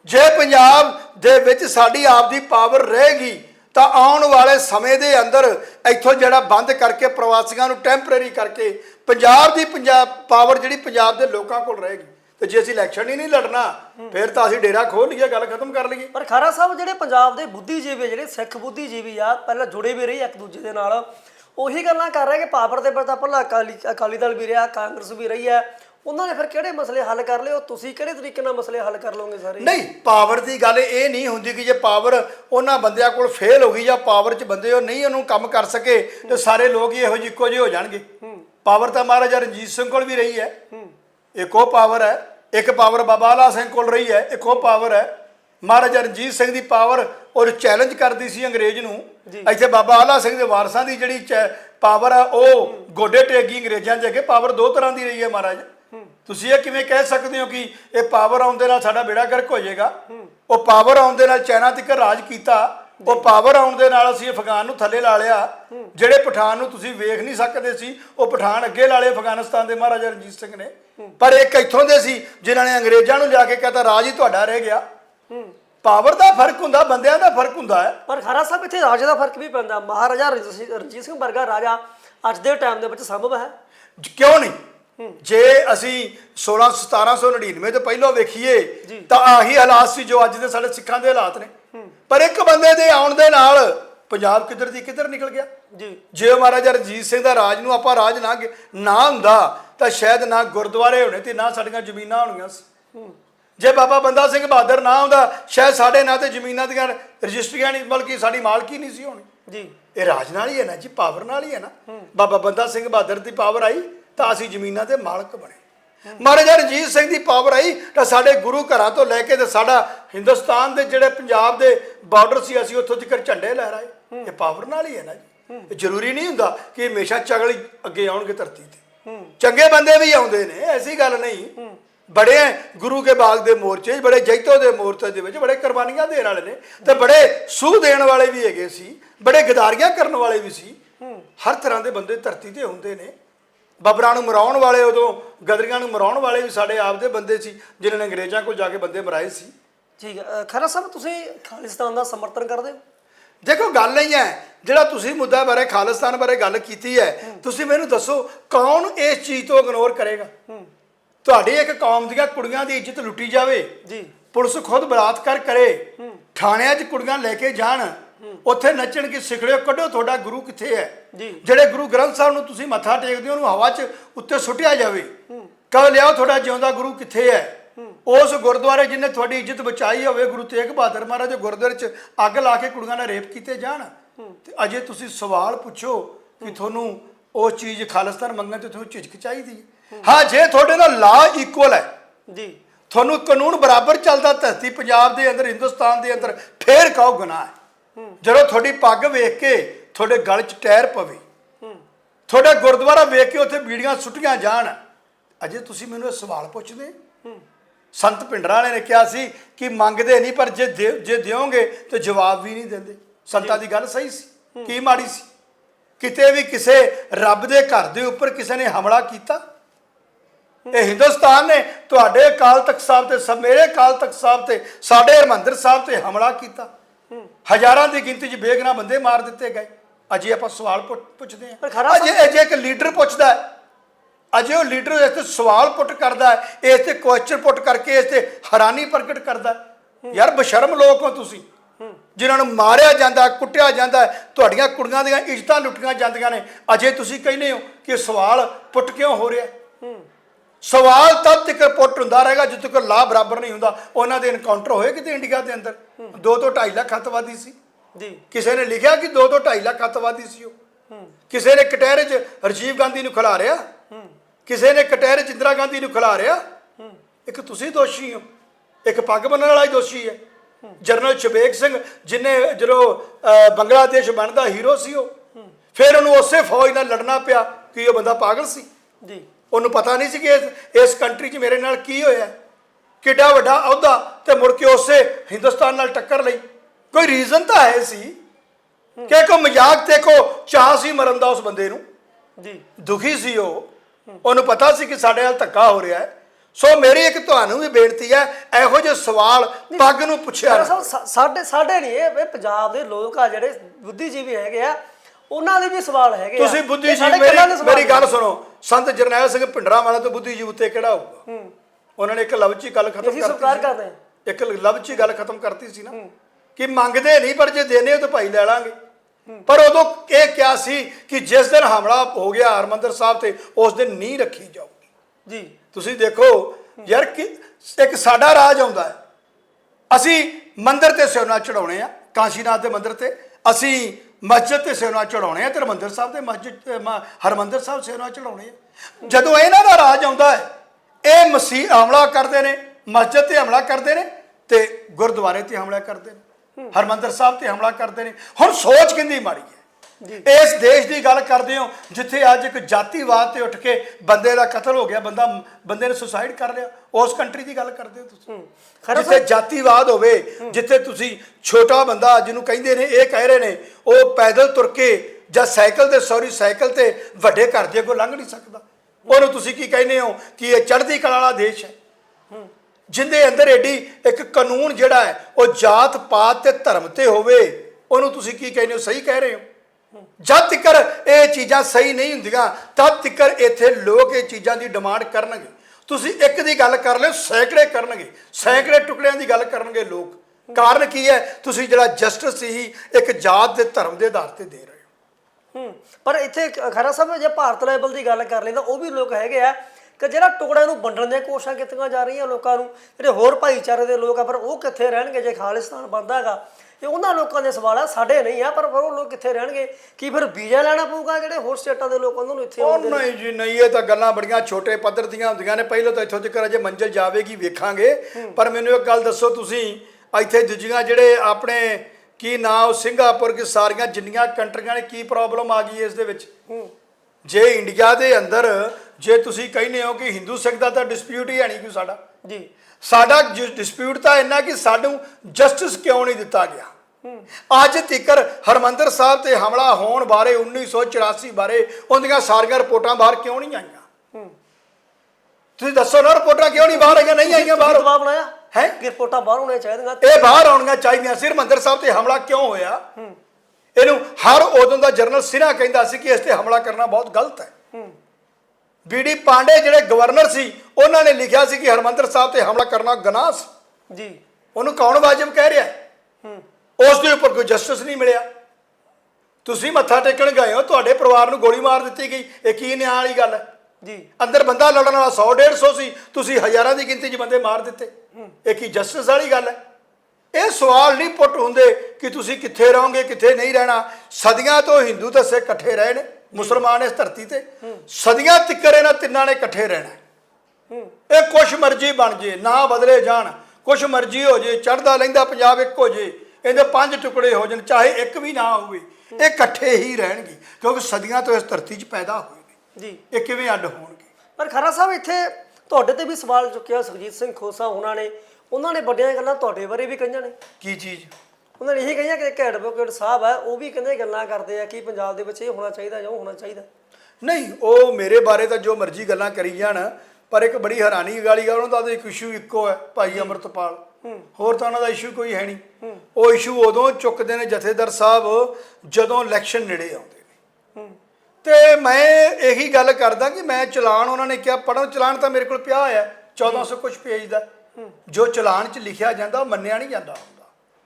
ਜੇ ਪੰਜਾਬ ਦੇ ਵਿੱਚ ਸਾਡੀ ਆਪਦੀ ਪਾਵਰ ਰਹੇਗੀ ਤਾਂ ਆਉਣ ਵਾਲੇ ਸਮੇਂ ਦੇ ਅੰਦਰ ਇੱਥੋਂ ਜਿਹੜਾ ਬੰਦ ਕਰਕੇ ਪ੍ਰਵਾਸੀਆਂ ਨੂੰ ਟੈਂਪਰੇਰੀ ਕਰਕੇ ਪੰਜਾਬ ਦੀ ਪੰਜਾਬ ਪਾਵਰ ਜਿਹੜੀ ਪੰਜਾਬ ਦੇ ਲੋਕਾਂ ਕੋਲ ਰਹੇਗੀ। ਤੇ ਜੇ ਅਸੀਂ ਇਲੈਕਸ਼ਨ ਹੀ ਨਹੀਂ ਲੜਨਾ ਫਿਰ ਤਾਂ ਅਸੀਂ ਡੇਰਾ ਖੋਲ ਲਈਏ ਗੱਲ ਖਤਮ ਕਰ ਲਈਏ। ਪਰ ਖਾਰਾ ਸਾਹਿਬ ਜਿਹੜੇ ਪੰਜਾਬ ਦੇ ਬੁੱਧੀਜੀਵੀ ਆ, ਜਿਹੜੇ ਸਿੱਖ ਬੁੱਧੀਜੀਵੀ ਆ ਪਹਿਲਾਂ ਜੁੜੇ ਵੀ ਰਹੇ ਇੱਕ ਦੂਜੇ ਦੇ ਨਾਲ ਉਹੀ ਗੱਲਾਂ ਕਰ ਰਹੇ ਕਿ ਪਾਵਰ ਦੇ ਤਾਂ ਪਹਿਲਾਂ ਅਕਾਲੀ ਅਕਾਲੀ ਦਲ ਵੀ ਰਿਹਾ ਕਾਂਗਰਸ ਵੀ ਰਹੀ ਹੈ ਉਹਨਾਂ ਨੇ ਫਿਰ ਕਿਹੜੇ ਮਸਲੇ ਹੱਲ ਕਰ ਲਏ? ਉਹ ਤੁਸੀਂ ਕਿਹੜੇ ਤਰੀਕੇ ਨਾਲ ਮਸਲੇ ਹੱਲ ਕਰ ਲਓਗੇ ਸਾਰੇ? ਨਹੀਂ ਪਾਵਰ ਦੀ ਗੱਲ ਇਹ ਨਹੀਂ ਹੁੰਦੀ ਕਿ ਜੇ ਪਾਵਰ ਉਹਨਾਂ ਬੰਦਿਆਂ ਕੋਲ ਫੇਲ ਹੋ ਗਈ ਜਾਂ ਪਾਵਰ 'ਚ ਬੰਦੇ ਉਹ ਨਹੀਂ ਉਹਨੂੰ ਕੰਮ ਕਰ ਸਕੇ ਤੇ ਸਾਰੇ ਲੋਕ ਹੀ ਇਹੋ ਜਿਹੇ ਇੱਕੋ ਜਿਹੇ ਹੋ ਜਾਣਗੇ। ਪਾਵਰ ਤਾਂ ਮਹਾਰਾਜਾ ਰਣਜੀਤ ਸਿੰਘ ਕੋਲ ਵੀ ਰਹੀ ਹੈ। ਇੱਕ ਪਾਵਰ ਹੈ ਇੱਕ ਪਾਵਰ ਬਾਬਾ ਆਲਾ ਸਿੰਘ ਕੋਲ ਰਹੀ ਹੈ ਇੱਕ ਉਹ ਪਾਵਰ ਹੈ। ਮਹਾਰਾਜਾ ਰਣਜੀਤ ਸਿੰਘ ਦੀ ਪਾਵਰ ਉਹ ਚੈਲੰਜ ਕਰਦੀ ਸੀ ਅੰਗਰੇਜ਼ ਨੂੰ। ਇੱਥੇ ਬਾਬਾ ਆਲਾ ਸਿੰਘ ਦੇ ਵਾਰਸਾਂ ਦੀ ਜਿਹੜੀ ਪਾਵਰ ਆ ਉਹ ਗੋਡੇ ਟੇਗੀ ਅੰਗਰੇਜ਼ਾਂ ਦੇ ਅੱਗੇ ਪਾਵਰ ਦੋ ਤਰ੍ਹਾਂ ਦੀ ਰਹੀ ਹੈ ਮਹਾਰਾਜ। ਤੁਸੀਂ ਇਹ ਕਿਵੇਂ ਕਹਿ ਸਕਦੇ ਹੋ ਕਿ ਇਹ ਪਾਵਰ ਆਉਣ ਦੇ ਨਾਲ ਸਾਡਾ ਬੇੜਾ ਗਰਕ ਹੋ ਜਾਏਗਾ? ਉਹ ਪਾਵਰ ਆਉਣ ਦੇ ਨਾਲ ਚਾਈਨਾ ਤੱਕ ਰਾਜ ਕੀਤਾ। ਉਹ ਪਾਵਰ ਆਉਣ ਦੇ ਨਾਲ ਅਸੀਂ ਅਫਗਾਨ ਨੂੰ ਥੱਲੇ ਲਾ ਲਿਆ। ਜਿਹੜੇ ਪਠਾਨ ਨੂੰ ਤੁਸੀਂ ਵੇਖ ਨਹੀਂ ਸਕਦੇ ਸੀ ਉਹ ਪਠਾਨ ਅੱਗੇ ਲਾ ਲਏ ਅਫਗਾਨਿਸਤਾਨ ਦੇ ਮਹਾਰਾਜਾ ਰਣਜੀਤ ਸਿੰਘ ਨੇ। ਪਰ ਇੱਕ ਇੱਥੋਂ ਦੇ ਸੀ ਜਿਨ੍ਹਾਂ ਨੇ ਅੰਗਰੇਜ਼ਾਂ ਨੂੰ ਲਿਆ ਕੇ ਕਹਤਾ ਰਾਜ ਹੀ ਤੁਹਾਡਾ ਰਹਿ ਗਿਆ। ਪਾਵਰ ਦਾ ਫ਼ਰਕ ਹੁੰਦਾ ਬੰਦਿਆਂ ਦਾ ਫ਼ਰਕ ਹੁੰਦਾ ਹੈ। ਪਰ ਖਰਾ ਸਾਹਿਬ ਇੱਥੇ ਰਾਜੇ ਦਾ ਫ਼ਰਕ ਵੀ ਪੈਂਦਾ। ਮਹਾਰਾਜਾ ਰਣਜੀਤ ਸਿੰਘ- ਵਰਗਾ ਰਾਜਾ ਅੱਜ ਦੇ ਟਾਈਮ ਦੇ ਵਿੱਚ ਸੰਭਵ ਹੈ। ਜ- ਕਿਉਂ ਨਹੀਂ? ਜੇ ਅਸੀਂ 16 1799 ਤੋਂ ਪਹਿਲਾਂ ਵੇਖੀਏ ਤਾਂ ਆਹੀ ਹਾਲਾਤ ਸੀ ਜੋ ਅੱਜ ਦੇ ਸਾਡੇ ਸਿੱਖਾਂ ਦੇ ਹਾਲਾਤ ਨੇ। ਪਰ ਇੱਕ ਬੰਦੇ ਦੇ ਆਉਣ ਦੇ ਨਾਲ ਪੰਜਾਬ ਕਿੱਧਰ ਦੀ ਕਿੱਧਰ ਨਿਕਲ ਗਿਆ? ਜੀ। ਜੇ ਮਹਾਰਾਜਾ ਰਣਜੀਤ ਸਿੰਘ ਦਾ ਰਾਜ ਨੂੰ ਆਪਾਂ ਰਾਜ ਨਾ ਨਾ ਹੁੰਦਾ ਤਾਂ ਸ਼ਾਇਦ ਨਾ ਗੁਰਦੁਆਰੇ ਹੋਣੇ ਤੇ ਨਾ ਸਾਡੀਆਂ ਜ਼ਮੀਨਾਂ ਹੋਣੀਆਂ ਸੀ। ਜੇ ਬਾਬਾ ਬੰਦਾ ਸਿੰਘ ਬਹਾਦਰ ਨਾ ਆਉਂਦਾ ਸ਼ਾਇਦ ਸਾਡੇ ਨਾਂ ਤੇ ਜ਼ਮੀਨਾਂ ਦੀਆਂ ਰਜਿਸਟਰੀਆਂ ਨਹੀਂ ਬਲਕਿ ਸਾਡੀ ਮਾਲਕੀ ਨਹੀਂ ਸੀ ਹੋਣੀ। ਜੀ। ਇਹ ਰਾਜ ਨਾਲ ਹੀ ਹੈ ਨਾ ਜੀ ਪਾਵਰ ਨਾਲ ਹੀ ਹੈ ਨਾ। ਬਾਬਾ ਬੰਦਾ ਸਿੰਘ ਬਹਾਦਰ ਦੀ ਪਾਵਰ ਆਈ ਤਾਂ ਅਸੀਂ ਜ਼ਮੀਨਾਂ ਦੇ ਮਾਲਕ ਬਣੇ। ਮਹਾਰਾਜਾ ਰਣਜੀਤ ਸਿੰਘ ਦੀ ਪਾਵਰ ਆਈ ਤਾਂ ਸਾਡੇ ਗੁਰੂ ਘਰਾਂ ਤੋਂ ਲੈ ਕੇ ਤੇ ਸਾਡਾ ਹਿੰਦੁਸਤਾਨ ਦੇ ਜਿਹੜੇ ਪੰਜਾਬ ਦੇ ਬਾਰਡਰ ਸੀ, ਅਸੀਂ ਉੱਥੋਂ ਤੱਕ ਝੰਡੇ ਲਹਿਰਾਏ। ਇਹ ਪਾਵਰ ਨਾਲ ਹੀ ਹੈ ਨਾ ਜੀ। ਇਹ ਜ਼ਰੂਰੀ ਨਹੀਂ ਹੁੰਦਾ ਕਿ ਹਮੇਸ਼ਾ ਚਗਲ ਅੱਗੇ ਆਉਣਗੇ ਧਰਤੀ ਤੇ। ਚੰਗੇ ਬੰਦੇ ਵੀ ਆਉਂਦੇ ਨੇ, ਐਸੀ ਗੱਲ ਨਹੀਂ। ਬੜੇ ਗੁਰੂ ਕੇ ਬਾਗ ਦੇ ਮੋਰਚੇ, ਬੜੇ ਜੈਤੋ ਦੇ ਮੋਰਚੇ ਦੇ ਵਿੱਚ ਬੜੇ ਕੁਰਬਾਨੀਆਂ ਦੇਣ ਵਾਲੇ ਨੇ ਤੇ ਬੜੇ ਸੂਹ ਦੇਣ ਵਾਲੇ ਵੀ ਹੈਗੇ ਸੀ, ਬੜੇ ਗਦਾਰੀਆਂ ਕਰਨ ਵਾਲੇ ਵੀ ਸੀ। ਹਰ ਤਰ੍ਹਾਂ ਦੇ ਬੰਦੇ ਧਰਤੀ ਤੇ ਹੁੰਦੇ ਨੇ। ਬਬਰਾਂ ਨੂੰ ਮਰਾਉਣ ਵਾਲੇ ਉਦੋਂ ਗਦਰੀਆਂ ਨੂੰ ਮਰਾਉਣ ਵਾਲੇ ਵੀ ਸਾਡੇ ਆਪ ਦੇ ਬੰਦੇ ਸੀ ਜਿਨ੍ਹਾਂ ਨੇ ਅੰਗਰੇਜ਼ਾਂ ਕੋਲ ਜਾ ਕੇ ਬੰਦੇ ਮਰਾਏ ਸੀ। ਠੀਕ ਹੈ ਖਰਾ ਸਾਹਿਬ ਤੁਸੀਂ ਖਾਲਿਸਤਾਨ ਦਾ ਸਮਰਥਨ ਕਰਦੇ ਹੋ? ਦੇਖੋ ਗੱਲ ਨਹੀਂ ਹੈ ਜਿਹੜਾ ਤੁਸੀਂ ਮੁੱਦਾ ਬਾਰੇ ਖਾਲਿਸਤਾਨ ਬਾਰੇ ਗੱਲ ਕੀਤੀ ਹੈ ਤੁਸੀਂ ਮੈਨੂੰ ਦੱਸੋ ਕੌਣ ਇਸ ਚੀਜ਼ ਤੋਂ ਇਗਨੋਰ ਕਰੇਗਾ? ਤੁਹਾਡੀ ਇੱਕ ਕੌਮ ਦੀਆਂ ਕੁੜੀਆਂ ਦੀ ਇੱਜ਼ਤ ਲੁੱਟੀ ਜਾਵੇ। ਜੀ। ਪੁਲਿਸ ਖੁਦ ਬਲਾਤਕਾਰ ਕਰੇ। ਥਾਣਿਆਂ 'ਚ ਕੁੜੀਆਂ ਲੈ ਕੇ ਜਾਣ। ਉੱਥੇ ਨੱਚਣ ਕੀ ਸਿਖੜਿਓ ਕੱਢੋ ਤੁਹਾਡਾ ਗੁਰੂ ਕਿੱਥੇ ਹੈ? ਜੀ। ਜਿਹੜੇ ਗੁਰੂ ਗ੍ਰੰਥ ਸਾਹਿਬ ਨੂੰ ਤੁਸੀਂ ਮੱਥਾ ਟੇਕਦੇ ਹੋ ਉਹਨੂੰ ਹਵਾ 'ਚ ਉੱਤੇ ਸੁੱਟਿਆ ਜਾਵੇ ਕਹ ਲਿਆਓ ਤੁਹਾਡਾ ਜਿਉਂਦਾ ਗੁਰੂ ਕਿੱਥੇ ਹੈ? ਉਸ ਗੁਰਦੁਆਰੇ ਜਿਨੇ ਤੁਹਾਡੀ ਇੱਜ਼ਤ ਬਚਾਈ ਹੋਵੇ ਗੁਰੂ ਤੇਗ ਬਹਾਦਰ ਮਹਾਰਾਜ ਦੇ ਗੁਰਦੁਆਰੇ 'ਚ ਅੱਗ ਲਾ ਕੇ ਕੁੜੀਆਂ ਨਾਲ ਰੇਪ ਕੀਤੇ ਜਾਣ ਤੇ ਅਜੇ ਤੁਸੀਂ ਸਵਾਲ ਪੁੱਛੋ ਕਿ ਤੁਹਾਨੂੰ ਉਹ ਚੀਜ਼ ਖਾਲਿਸਤਾਨ ਮੰਗਣ ਤੇ ਤੁਹਾਨੂੰ ਝਿਜਕ ਚਾਹੀਦੀ ਹੈ? ਹਾਂ। ਜੇ ਤੁਹਾਡੇ ਨਾਲ ਲਾ ਇਕੁਅਲ ਹੈ ਜੀ। ਤੁਹਾਨੂੰ ਕਾਨੂੰਨ ਬਰਾਬਰ ਚੱਲਦਾ ਧਰਤੀ ਪੰਜਾਬ ਦੇ ਅੰਦਰ ਹਿੰਦੁਸਤਾਨ ਦੇ ਅੰਦਰ ਫੇਰ ਕਹੋ ਗੁਨਾਹ ਹੈ। ਜਦੋਂ ਤੁਹਾਡੀ ਪੱਗ ਵੇਖ ਕੇ ਤੁਹਾਡੇ ਗਲ 'ਚ ਟਾਇਰ ਪਵੇ, ਤੁਹਾਡਾ ਗੁਰਦੁਆਰਾ ਵੇਖ ਕੇ ਉੱਥੇ ਬੀੜੀਆਂ ਸੁੱਟੀਆਂ ਜਾਣ, ਅਜੇ ਤੁਸੀਂ ਮੈਨੂੰ ਇਹ ਸਵਾਲ ਪੁੱਛਦੇ? ਸੰਤ ਪਿੰਡਰਾਂ ਵਾਲੇ ਨੇ ਕਿਹਾ ਸੀ ਕਿ ਮੰਗਦੇ ਨਹੀਂ, ਪਰ ਜੇ ਜੇ ਦਿਓਗੇ ਤਾਂ ਜਵਾਬ ਵੀ ਨਹੀਂ ਦਿੰਦੇ। ਸੰਤਾਂ ਦੀ ਗੱਲ ਸਹੀ ਸੀ। ਕੀ ਮਾੜੀ ਸੀ? ਕਿਤੇ ਵੀ ਕਿਸੇ ਰੱਬ ਦੇ ਘਰ ਦੇ ਉੱਪਰ ਕਿਸੇ ਨੇ ਹਮਲਾ ਕੀਤਾ? ਇਹ ਹਿੰਦੁਸਤਾਨ ਨੇ ਤੁਹਾਡੇ ਅਕਾਲ ਤਖਤ ਸਾਹਿਬ ਤੇ ਮੇਰੇ ਅਕਾਲ ਤਖਤ ਸਾਹਿਬ ਤੇ, ਸਾਡੇ ਹਰਮੰਦਰ ਸਾਹਿਬ ਤੇ ਹਮਲਾ ਕੀਤਾ। ਹਜ਼ਾਰਾਂ ਦੀ ਗਿਣਤੀ 'ਚ ਬੇਗਨਾ ਬੰਦੇ ਮਾਰ ਦਿੱਤੇ ਗਏ। ਅਜੇ ਆਪਾਂ ਸਵਾਲ ਪੁੱਛ- ਪੁੱਛਦੇ ਖਰਾ ਅਜੇ ਅਜੇ ਇੱਕ ਲੀਡਰ ਪੁੱਛਦਾ ਹੈ। ਅਜੇ ਉਹ ਲੀਡਰ ਇਸ ਤੇ ਸਵਾਲ ਪੁੱਟ ਕਰਦਾ ਹੈ। ਇਸ ਤੇ ਕੁਐਸਚਨ ਪੁੱਟ ਕਰਕੇ ਇਸ ਤੇ ਹੈਰਾਨੀ ਪ੍ਰਗਟ ਕਰਦਾ। ਯਾਰ ਬਸ਼ਰਮ ਲੋਕ ਹੋ ਤੁਸੀਂ। ਜਿਨ੍ਹਾਂ ਨੂੰ ਮਾਰਿਆ ਜਾਂਦਾ ਕੁੱਟਿਆ ਜਾਂਦਾ ਤੁਹਾਡੀਆਂ ਕੁੜੀਆਂ ਦੀਆਂ ਇੱਜ਼ਤਾਂ ਲੁੱਟੀਆਂ ਜਾਂਦੀਆਂ ਨੇ। ਅਜੇ ਤੁਸੀਂ ਕਹਿੰਦੇ ਹੋ ਕਿ ਸਵਾਲ ਪੁੱਟ ਕਿਉਂ ਹੋ ਰਿਹਾ ਸਵਾਲ ਤਦ ਤੱਕ ਪੁੱਟ ਹੁੰਦਾ ਰਹੇਗਾ ਜਦੋਂ ਤੱਕ ਲਾ ਬਰਾਬਰ ਨਹੀਂ ਹੁੰਦਾ। ਉਹਨਾਂ ਦੇ ਐਨਕਾਊਂਟਰ ਹੋਏ ਕਿਤੇ ਇੰਡੀਆ ਦੇ ਅੰਦਰ? 2 ਤੋਂ 2.5 ਲੱਖ ਅੱਤਵਾਦੀ ਸੀ। ਜੀ। ਕਿਸੇ ਨੇ ਲਿਖਿਆ ਕਿ 2 ਤੋਂ 2.5 ਲੱਖ ਅੱਤਵਾਦੀ ਸੀ ਉਹ? ਕਿਸੇ ਨੇ ਕਟਹਿਰੇ 'ਚ ਰਾਜੀਵ ਗਾਂਧੀ ਨੂੰ ਖਿਲਾਰਿਆ ਕਿਸੇ ਨੇ ਕਟਹਿਰੇ 'ਚ ਇੰਦਰਾ ਗਾਂਧੀ ਨੂੰ ਖਿਲਾਰਿਆ ਇੱਕ ਤੁਸੀਂ ਦੋਸ਼ੀ ਹੋ। ਇੱਕ ਪੱਗ ਬੰਨਣ ਵਾਲਾ ਹੀ ਦੋਸ਼ੀ ਹੈ। ਜਨਰਲ ਸ਼ਬੇਗ ਸਿੰਘ ਜਿਨੇ ਜਦੋਂ ਬੰਗਲਾਦੇਸ਼ ਬਣਦਾ ਹੀਰੋ ਸੀ ਉਹ। ਫਿਰ ਉਹਨੂੰ ਉਸੇ ਫੌਜ ਨਾਲ ਲੜਨਾ ਪਿਆ ਕਿ ਉਹ ਬੰਦਾ ਪਾਗਲ ਸੀ। ਜੀ। ਉਹਨੂੰ ਪਤਾ ਨਹੀਂ ਸੀ ਕਿ ਇਸ ਇਸ ਕੰਟਰੀ 'ਚ ਮੇਰੇ ਨਾਲ ਕੀ ਹੋਇਆ। ਕਿੱਡਾ ਵੱਡਾ ਅਹੁਦਾ ਤੇ ਮੁੜ ਕੇ ਉਸੇ ਹਿੰਦੁਸਤਾਨ ਨਾਲ ਟੱਕਰ ਲਈ। ਕੋਈ ਰੀਜ਼ਨ ਤਾਂ ਹੈ ਸੀ ਕਿ ਕੋ ਮਜ਼ਾਕ ਤੇ ਕੋ ਚਾਹ ਸੀ ਮਰਨ ਦਾ ਉਸ ਬੰਦੇ ਨੂੰ। ਜੀ। ਦੁਖੀ ਸੀ ਉਹ। ਉਹਨੂੰ ਪਤਾ ਸੀ ਕਿ ਸਾਡੇ ਨਾਲ ਧੱਕਾ ਹੋ ਰਿਹਾ ਹੈ। ਸੋ ਮੇਰੀ ਇੱਕ ਤੁਹਾਨੂੰ ਵੀ ਬੇਨਤੀ ਹੈ ਇਹੋ ਜਿਹੇ ਸਵਾਲ ਪੱਗ ਨੂੰ ਪੁੱਛਿਆ ਸਾਡੇ ਸਾਡੇ ਨਹੀਂ ਇਹ ਪੰਜਾਬ ਦੇ ਲੋਕ ਆ ਜਿਹੜੇ ਬੁੱਧੀਜੀਵੀ ਹੈਗੇ ਆ। ਉਹਨਾਂ ਦੇ ਵੀ ਸਵਾਲ ਹੈਗੇ ਆ। ਤੁਸੀਂ ਇਹ ਬੁੱਧੀਜੀਵ ਸਾਡੇ ਮੇਰੀ ਸਵਾਲ ਗੱਲ ਸੁਣੋ। ਸੰਤ ਜਰਨੈਲ ਸਿੰਘ ਭਿੰਡਰਾਂ ਵਾਲਾ ਤੋਂ ਬੁੱਧੀਜੀਵ ਉੱਤੇ ਕਿਹੜਾ ਹੋਊਗਾ? ਉਹਨਾਂ ਨੇ ਇੱਕ ਲਫ਼ਜ਼ੀ ਗੱਲ ਖਤਮ ਅਸੀਂ ਸਵੀਕਾਰ ਕਰਤੀ ਕਰਦੇ ਹਾਂ ਸੀ ਇੱਕ ਲਫ਼ਜ਼ੀ ਗੱਲ ਖਤਮ ਕਰਤੀ ਸੀ ਨਾ। ਕਿ ਮੰਗਦੇ ਨਹੀਂ ਪਰ ਜੇ ਦੇਨੇ ਤਾਂ ਭਾਈ ਲੈ ਲਾਂਗੇ। ਪਰ ਉਦੋਂ ਇਹ ਕਿਹਾ ਸੀ ਕਿ ਜਿਸ ਦਿਨ ਹਮਲਾ ਹੋ ਗਿਆ ਹਰਮੰਦਰ ਸਾਹਿਬ ਤੇ ਉਸ ਦਿਨ ਨਹੀਂ ਰੱਖੀ ਜਾਊਗੀ। ਜੀ। ਤੁਸੀਂ ਦੇਖੋ ਯਾਰ ਕਿ ਇੱਕ ਸਾਡਾ ਰਾਜ ਆਉਂਦਾ ਹੈ। ਅਸੀਂ ਮੰਦਿਰ ਤੇ ਸਿਉਨਾ ਚੜਾਉਣੇ ਆ ਕਾਸ਼ੀਨਾਥ ਦੇ ਮੰਦਿਰ ਤੇ। ਅਸੀਂ ਮਸਜਿਦ ਤੇ ਸਿਉਨਾ ਚੜਾਉਣੇ ਆ ਤੇ ਹਰਮੰਦਰ ਸਾਹਿਬ ਤੇ ਮਸਜਿਦ ਤੇ ਮ- ਹਰਮੰਦਰ ਸਾਹਿਬ ਸਿਉਨਾ ਚੜਾਉਣੇ ਆ। ਜਦੋਂ ਇਹਨਾਂ ਦਾ ਰਾਜ ਆਉਂਦਾ ਹੈ, ਇਹ ਮਸੀਹ ਹਮਲਾ ਕਰਦੇ ਨੇ, ਮਸਜਿਦ ਤੇ ਹਮਲਾ ਕਰਦੇ ਨੇ ਤੇ ਗੁਰਦੁਆਰੇ ਤੇ ਹਮਲਾ ਕਰਦੇ ਨੇ। ਹਰਮੰਦਰ ਸਾਹਿਬ ਤੇ ਹਮਲਾ ਕਰਦੇ ਨੇ। ਹੁਣ ਸੋਚ ਕਿੰਦੀ ਮਾੜੀ ਹੈ? ਇਸ ਦੇਸ਼ ਦੀ ਗੱਲ ਕਰਦੇ ਹੋ ਜਿੱਥੇ ਅੱਜ ਇੱਕ ਜਾਤੀਵਾਦ ਤੇ ਉੱਠ ਕੇ ਬੰਦੇ ਦਾ ਕਤਲ ਹੋ ਗਿਆ ਬੰਦਾ ਬੰਦੇ ਨੇ ਸੁਸਾਈਡ ਕਰ ਲਿਆ ਉਸ ਕੰਟਰੀ ਦੀ ਗੱਲ ਕਰਦੇ ਹੋ ਤੁਸੀਂ? ਜਿੱਥੇ ਜਾਤੀਵਾਦ ਹੋਵੇ ਜਿੱਥੇ ਤੁਸੀਂ ਛੋਟਾ ਬੰਦਾ ਜਿਹਨੂੰ ਕਹਿੰਦੇ ਨੇ ਇਹ ਕਹਿ ਰਹੇ ਨੇ ਉਹ ਪੈਦਲ ਤੁਰ ਕੇ ਜਾਂ ਸਾਈਕਲ ਤੇ ਸੌਰੀ ਸਾਈਕਲ ਤੇ ਵੱਡੇ ਘਰ ਦੇ ਅੱਗੋਂ ਲੰਘ ਨਹੀਂ ਸਕਦਾ। ਉਹਨੂੰ ਤੁਸੀਂ ਕੀ ਕਹਿੰਦੇ ਹੋ ਕਿ ਇਹ ਚੜ੍ਹਦੀ ਕਲਾ ਵਾਲਾ ਦੇਸ਼ ਹੈ? ਜਿੰਦੇ ਅੰਦਰ ਏਡੀ ਇੱਕ ਕਾਨੂੰਨ ਜਿਹੜਾ ਹੈ ਉਹ ਜਾਤ ਪਾਤ ਤੇ ਧਰਮ ਤੇ ਹੋਵੇ ਉਹਨੂੰ ਤੁਸੀਂ ਕੀ ਕਹਿੰਦੇ ਹੋ? ਸਹੀ ਕਹਿ ਰਹੇ ਹੋ? ਜਦ ਤੱਕਰ ਇਹ ਚੀਜ਼ਾਂ ਸਹੀ ਨਹੀਂ ਹੁੰਦੀਆਂ, ਤਦ ਤੱਕਰ ਇੱਥੇ ਲੋਕ ਇਹ ਚੀਜ਼ਾਂ ਦੀ ਡਿਮਾਂਡ ਕਰਨਗੇ। ਤੁਸੀਂ ਇੱਕ ਦੀ ਗੱਲ ਕਰ ਲਿਓ, ਸੈਂਕੜੇ ਕਰਨਗੇ, ਸੈਂਕੜੇ ਟੁਕੜਿਆਂ ਦੀ ਗੱਲ ਕਰਨਗੇ ਲੋਕ। ਕਾਰਨ ਕੀ ਹੈ? ਤੁਸੀਂ ਜਿਹੜਾ ਜਸਟਿਸ ਸੀ, ਇੱਕ ਜਾਤ ਦੇ ਧਰਮ ਦੇ ਆਧਾਰ ਤੇ ਦੇ ਰਹੇ ਹੋ। ਹੂੰ, ਪਰ ਇੱਥੇ ਖ- ਖਰਾ ਸਾਹਿਬ, ਜੇ ਭਾਰਤ ਲੈਵਲ ਦੀ ਗੱਲ ਕਰ ਲਈ ਤਾਂ ਉਹ ਵੀ ਲੋਕ ਹੈਗੇ ਆ ਕਿ ਜਿਹੜਾ ਟੁਕੜਿਆਂ ਨੂੰ ਵੰਡਣ ਦੀਆਂ ਕੋਸ਼ਿਸ਼ਾਂ ਕੀਤੀਆਂ ਜਾ ਰਹੀਆਂ ਲੋਕਾਂ ਨੂੰ, ਜਿਹੜੇ ਹੋਰ ਭਾਈਚਾਰੇ ਦੇ ਲੋਕ ਆ, ਪਰ ਉਹ ਕਿੱਥੇ ਰਹਿਣਗੇ ਜੇ ਖਾਲਿਸਤਾਨ ਬਣਦਾ ਇਹ ਉਹਨਾਂ ਲੋਕਾਂ ਦੇ ਸਵਾਲ ਆ ਸਾਡੇ ਨਹੀਂ ਆ ਪਰ ਪਰ ਉਹ ਲੋਕ ਕਿੱਥੇ ਰਹਿਣਗੇ? ਕੀ ਫਿਰ ਵੀਜ਼ਾ ਲੈਣਾ ਪਊਗਾ ਜਿਹੜੇ ਹੋਰ ਸਟੇਟਾਂ ਦੇ ਲੋਕ ਉਹਨਾਂ ਨੂੰ ਇੱਥੇ ਉਹ ਆਉਣ ਦੇ ਨਹੀਂ ਜੀ ਨਹੀਂ ਇਹ ਤਾਂ ਗੱਲਾਂ ਬੜੀਆਂ ਛੋਟੇ ਪੱਧਰ ਦੀਆਂ ਹੁੰਦੀਆਂ ਨੇ। ਪਹਿਲਾਂ ਤਾਂ ਇੱਥੋਂ ਤੱਕ ਅਜੇ ਮੰਜ਼ਿਲ ਜਾਵੇਗੀ ਵੇਖਾਂਗੇ। ਪਰ ਮੈਨੂੰ ਇੱਕ ਗੱਲ ਦੱਸੋ ਤੁਸੀਂ ਇੱਥੇ ਦੂਜੀਆਂ ਜਿਹੜੇ ਆਪਣੇ ਕੀ ਨਾਂ ਉਹ ਸਿੰਗਾਪੁਰ ਕੀ ਸਾਰੀਆਂ ਜਿੰਨੀਆਂ ਕੰਟਰੀਆਂ ਨੇ ਕੀ ਪ੍ਰੋਬਲਮ ਆ ਗਈ ਇਸ ਦੇ ਵਿੱਚ? ਜੇ ਇੰਡੀਆ ਦੇ ਅੰਦਰ ਜੇ ਤੁਸੀਂ ਕਹਿੰਦੇ ਹੋ ਕਿ ਹਿੰਦੂ ਸਿੱਖ ਦਾ ਤਾਂ ਡਿਸਪਿਊਟ ਹੀ ਹੈ ਨਹੀਂ ਕੋਈ ਸਾਡਾ। ਜੀ। ਸਾਡਾ ਡਿਸਪਿਊਟ ਤਾਂ ਇੰਨਾ ਕਿ ਸਾਨੂੰ ਜਸਟਿਸ ਕਿਉਂ ਨਹੀਂ ਦਿੱਤਾ ਗਿਆ? ਅੱਜ ਤੀਕਰ ਹਰਮੰਦਰ ਸਾਹਿਬ ਤੇ ਹਮਲਾ ਹੋਣ ਬਾਰੇ 1984 ਬਾਰੇ ਉਹਦੀਆਂ ਸਾਰੀਆਂ ਰਿਪੋਰਟਾਂ ਬਾਹਰ ਕਿਉਂ ਨਹੀਂ ਆਈਆਂ? ਤੁਸੀਂ ਦੱਸੋ ਨਾ ਰਿਪੋਰਟਾਂ ਕਿਉਂ ਨਹੀਂ ਬਾਹਰ ਆਈਆਂ ਨਹੀਂ ਆਈਆਂ ਬਾਹਰ? ਦਬਾਅ ਬਣਾਇਆ ਹੈ? ਕਿ ਰਿਪੋਰਟਾਂ ਬਾਹਰ ਹੋਣੀਆਂ ਚਾਹੀਦੀਆਂ? ਇਹ ਬਾਹਰ ਆਉਣੀਆਂ ਚਾਹੀਦੀਆਂ ਸੀ ਹਰਮੰਦਰ ਸਾਹਿਬ ਤੇ ਹਮਲਾ ਕਿਉਂ ਹੋਇਆ? ਇਹਨੂੰ ਹਰ ਉਦੋਂ ਦਾ ਜਰਨਲ ਸਿਨਾ ਕਹਿੰਦਾ ਸੀ ਕਿ ਇਸ ਤੇ ਹਮਲਾ ਕਰਨਾ ਬਹੁਤ ਗਲਤ ਹੈ। ਬੀਡੀ ਪਾਂਡੇ ਜਿਹੜੇ ਗਵਰਨਰ ਸੀ ਉਹਨਾਂ ਨੇ ਲਿਖਿਆ ਸੀ ਕਿ ਹਰਮੰਦਰ ਸਾਹਿਬ ਤੇ ਹਮਲਾ ਕਰਨਾ ਗੁਨਾਹ ਸੀ ਜੀ। ਉਹਨੂੰ ਕੌਣ ਵਾਜਬ ਕਹਿ ਰਿਹਾ? ਹੈ? ਉਸ ਦੇ ਉੱਪਰ ਕੋਈ ਜਸਟਿਸ ਨਹੀਂ ਮਿਲਿਆ। ਤੁਸੀਂ ਮੱਥਾ ਟੇਕਣ ਗਏ ਹੋ ਤੁਹਾਡੇ ਪਰਿਵਾਰ ਨੂੰ ਗੋਲੀ ਮਾਰ ਦਿੱਤੀ ਗਈ। ਇਹ ਕੀ ਨਿਆਂ ਵਾਲੀ ਗੱਲ ਹੈ? ਜੀ। ਅੰਦਰ ਬੰਦਾ ਲੜਨ ਵਾਲਾ 100 150 ਸੀ ਤੁਸੀਂ ਹਜ਼ਾਰਾਂ ਦੀ ਗਿਣਤੀ 'ਚ ਬੰਦੇ ਮਾਰ ਦਿੱਤੇ। ਇਹ ਕੀ ਜਸਟਿਸ ਵਾਲੀ ਗੱਲ ਹੈ? ਇਹ ਸਵਾਲ ਨਹੀਂ ਪੁੱਟ ਹੁੰਦੇ ਕਿ ਤੁਸੀਂ ਕਿੱਥੇ ਰਹੋਗੇ ਕਿੱਥੇ ਨਹੀਂ ਰਹਿਣਾ। ਸਦੀਆਂ ਤੋਂ ਹਿੰਦੂ ਤੇ ਸਿੱਖ ਇਕੱਠੇ ਰਹੇ ਨੇ। ਮੁਸਲਮਾਨ ਇਸ ਧਰਤੀ ਤੇ ਸਦੀਆਂ ਤਿੱਕਰ ਇਹਨਾਂ ਤਿੰਨਾਂ ਨੇ ਇਕੱਠੇ ਰਹਿਣਾ ਇਹ ਕੁਛ ਮਰਜ਼ੀ ਬਣ ਜੇ ਨਾ ਬਦਲੇ ਜਾਣ ਕੁਛ ਮਰਜ਼ੀ ਹੋ ਜੇ ਚੜਦਾ ਲੈਂਦਾ ਪੰਜਾਬ ਇੱਕ ਹੋ ਜੇ ਇਹਦੇ ਪੰਜ ਟੁਕੜੇ ਹੋ ਜਾਣ ਚਾਹੇ ਇੱਕ ਵੀ ਨਾ ਹੋਵੇ ਇਹ ਇਕੱਠੇ ਹੀ ਰਹਿਣਗੇ ਕਿਉਂਕਿ ਸਦੀਆਂ ਤੋਂ ਇਸ ਧਰਤੀ 'ਚ ਪੈਦਾ ਹੋਏ ਨੇ। ਜੀ। ਇਹ ਕਿਵੇਂ ਅੱਡ ਹੋਣਗੇ? ਪਰ ਖਰਾ ਸਾਹਿਬ ਇੱਥੇ ਤੁਹਾਡੇ ਤੇ ਵੀ ਸਵਾਲ ਚੁੱਕਿਆ ਸੁਖਜੀਤ ਸਿੰਘ ਖੋਸਾ ਉਹਨਾਂ ਨੇ ਉਹਨਾਂ ਨੇ ਵੱਡੀਆਂ ਗੱਲਾਂ ਤੁਹਾਡੇ ਬਾਰੇ ਵੀ ਕਹੀਆਂ ਨੇ। ਕੀ ਚੀਜ਼? ਉਹਨਾਂ ਨੇ ਇਹੀ ਕਹੀਆਂ ਕਿ ਇੱਕ ਐਡਵੋਕੇਟ ਸਾਹਿਬ ਹੈ ਉਹ ਵੀ ਕਹਿੰਦੇ ਗੱਲਾਂ ਕਰਦੇ ਆ ਕਿ ਪੰਜਾਬ ਦੇ ਵਿੱਚ ਇਹ ਹੋਣਾ ਚਾਹੀਦਾ ਜਾਂ ਉਹ ਹੋਣਾ ਚਾਹੀਦਾ। ਨਹੀਂ ਉਹ ਮੇਰੇ ਬਾਰੇ ਤਾਂ ਜੋ ਮਰਜ਼ੀ ਗੱਲਾਂ ਕਰੀ ਜਾਣ ਪਰ ਇੱਕ ਬੜੀ ਹੈਰਾਨੀ ਵਾਲੀ ਗੱਲ ਉਹਨਾਂ ਦਾ ਇੱਕ ਇਸ਼ੂ ਇੱਕੋ ਹੈ ਭਾਈ ਅਮਰਤਪਾਲ। ਹੋਰ ਤਾਂ ਉਹਨਾਂ ਦਾ ਇਸ਼ੂ ਕੋਈ ਹੈ ਨਹੀਂ। ਉਹ ਇਸ਼ੂ ਉਦੋਂ ਚੁੱਕਦੇ ਨੇ ਜਥੇਦਾਰ ਸਾਹਿਬ ਜਦੋਂ ਇਲੈਕਸ਼ਨ ਨੇੜੇ ਆਉਂਦੇ ਨੇ। ਤੇ ਮੈਂ ਇਹੀ ਗੱਲ ਕਰਦਾ ਕਿ ਮੈਂ ਚਲਾਨ ਉਹਨਾਂ ਨੇ ਕਿਹਾ ਪੜਨ ਚਲਾਨ ਤਾਂ ਮੇਰੇ ਕੋਲ ਪਿਆ ਹੋਇਆ 1400 ਕੁਝ ਪੇਜ ਦਾ। ਜੋ ਚਲਾਨ 'ਚ ਲਿਖਿਆ ਜਾਂਦਾ ਉਹ ਮੰਨਿਆ ਨਹੀਂ ਜਾਂਦਾ।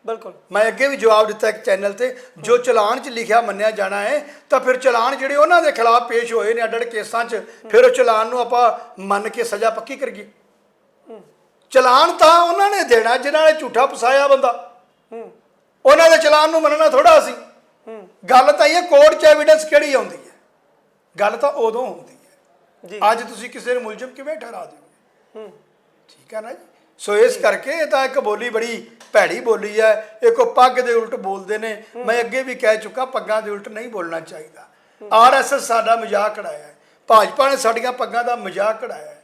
ਬਿਲਕੁਲ। ਮੈਂ ਅੱਗੇ ਵੀ ਜਵਾਬ ਦਿੱਤਾ ਇੱਕ ਚੈਨਲ ਤੇ ਜੋ ਚਲਾਨ 'ਚ ਲਿਖਿਆ ਮੰਨਿਆ ਜਾਣਾ ਹੈ ਤਾਂ ਫਿਰ ਚਲਾਨ ਜਿਹੜੇ ਉਹਨਾਂ ਦੇ ਖਿਲਾਫ ਪੇਸ਼ ਹੋਏ ਨੇ ਅੱਡ-ਅੱਡ ਕੇਸਾਂ 'ਚ ਫਿਰ ਉਹ ਚਲਾਨ ਨੂੰ ਆਪਾਂ ਮੰਨ ਕੇ ਸਜ਼ਾ ਪੱਕੀ ਕਰੀਏ। ਚਲਾਨ ਤਾਂ ਉਹਨਾਂ ਨੇ ਦੇਣਾ ਜਿਨ੍ਹਾਂ ਨੇ ਝੂਠਾ ਫਸਾਇਆ ਬੰਦਾ। ਉਹਨਾਂ ਦੇ ਚਲਾਨ ਨੂੰ ਮੰਨਣਾ ਥੋੜਾ ਸੀ। ਗੱਲ ਤਾਂ ਇਹ ਕੋਰਟ 'ਚ ਐਵੀਡੈਂਸ ਕਿਹੜੀ ਆਉਂਦੀ ਹੈ? ਗੱਲ ਤਾਂ ਉਦੋਂ ਹੁੰਦੀ ਹੈ। ਜੀ। ਅੱਜ ਤੁਸੀਂ ਕਿਸੇ ਨੂੰ ਮੁਲਜ਼ਮ ਕਿਵੇਂ ਠਹਿਰਾ ਦਿਓਗੇ? ਹੂੰ। ਠੀਕ ਹੈ ਨਾ ਜੀ? ਸੋ ਇਸ ਕਰਕੇ ਇਹ ਤਾਂ ਇੱਕ ਬੋਲੀ ਬੜੀ ਭੈੜੀ ਬੋਲੀ ਹੈ, ਇੱਕ ਉਹ ਪੱਗ ਦੇ ਉਲਟ ਬੋਲਦੇ ਨੇ। ਮੈਂ ਅੱਗੇ ਵੀ ਕਹਿ ਚੁੱਕਾ, ਪੱਗਾਂ ਦੇ ਉਲਟ ਨਹੀਂ ਬੋਲਣਾ ਚਾਹੀਦਾ। ਆਰਐਸਐਸ ਸਾਡਾ ਮਜ਼ਾਕ ਉਡਾਇਆ ਹੈ। ਭਾਜਪਾ ਨੇ ਸਾਡੀਆਂ ਪੱਗਾਂ ਦਾ ਮਜ਼ਾਕ ਉਡਾਇਆ ਹੈ।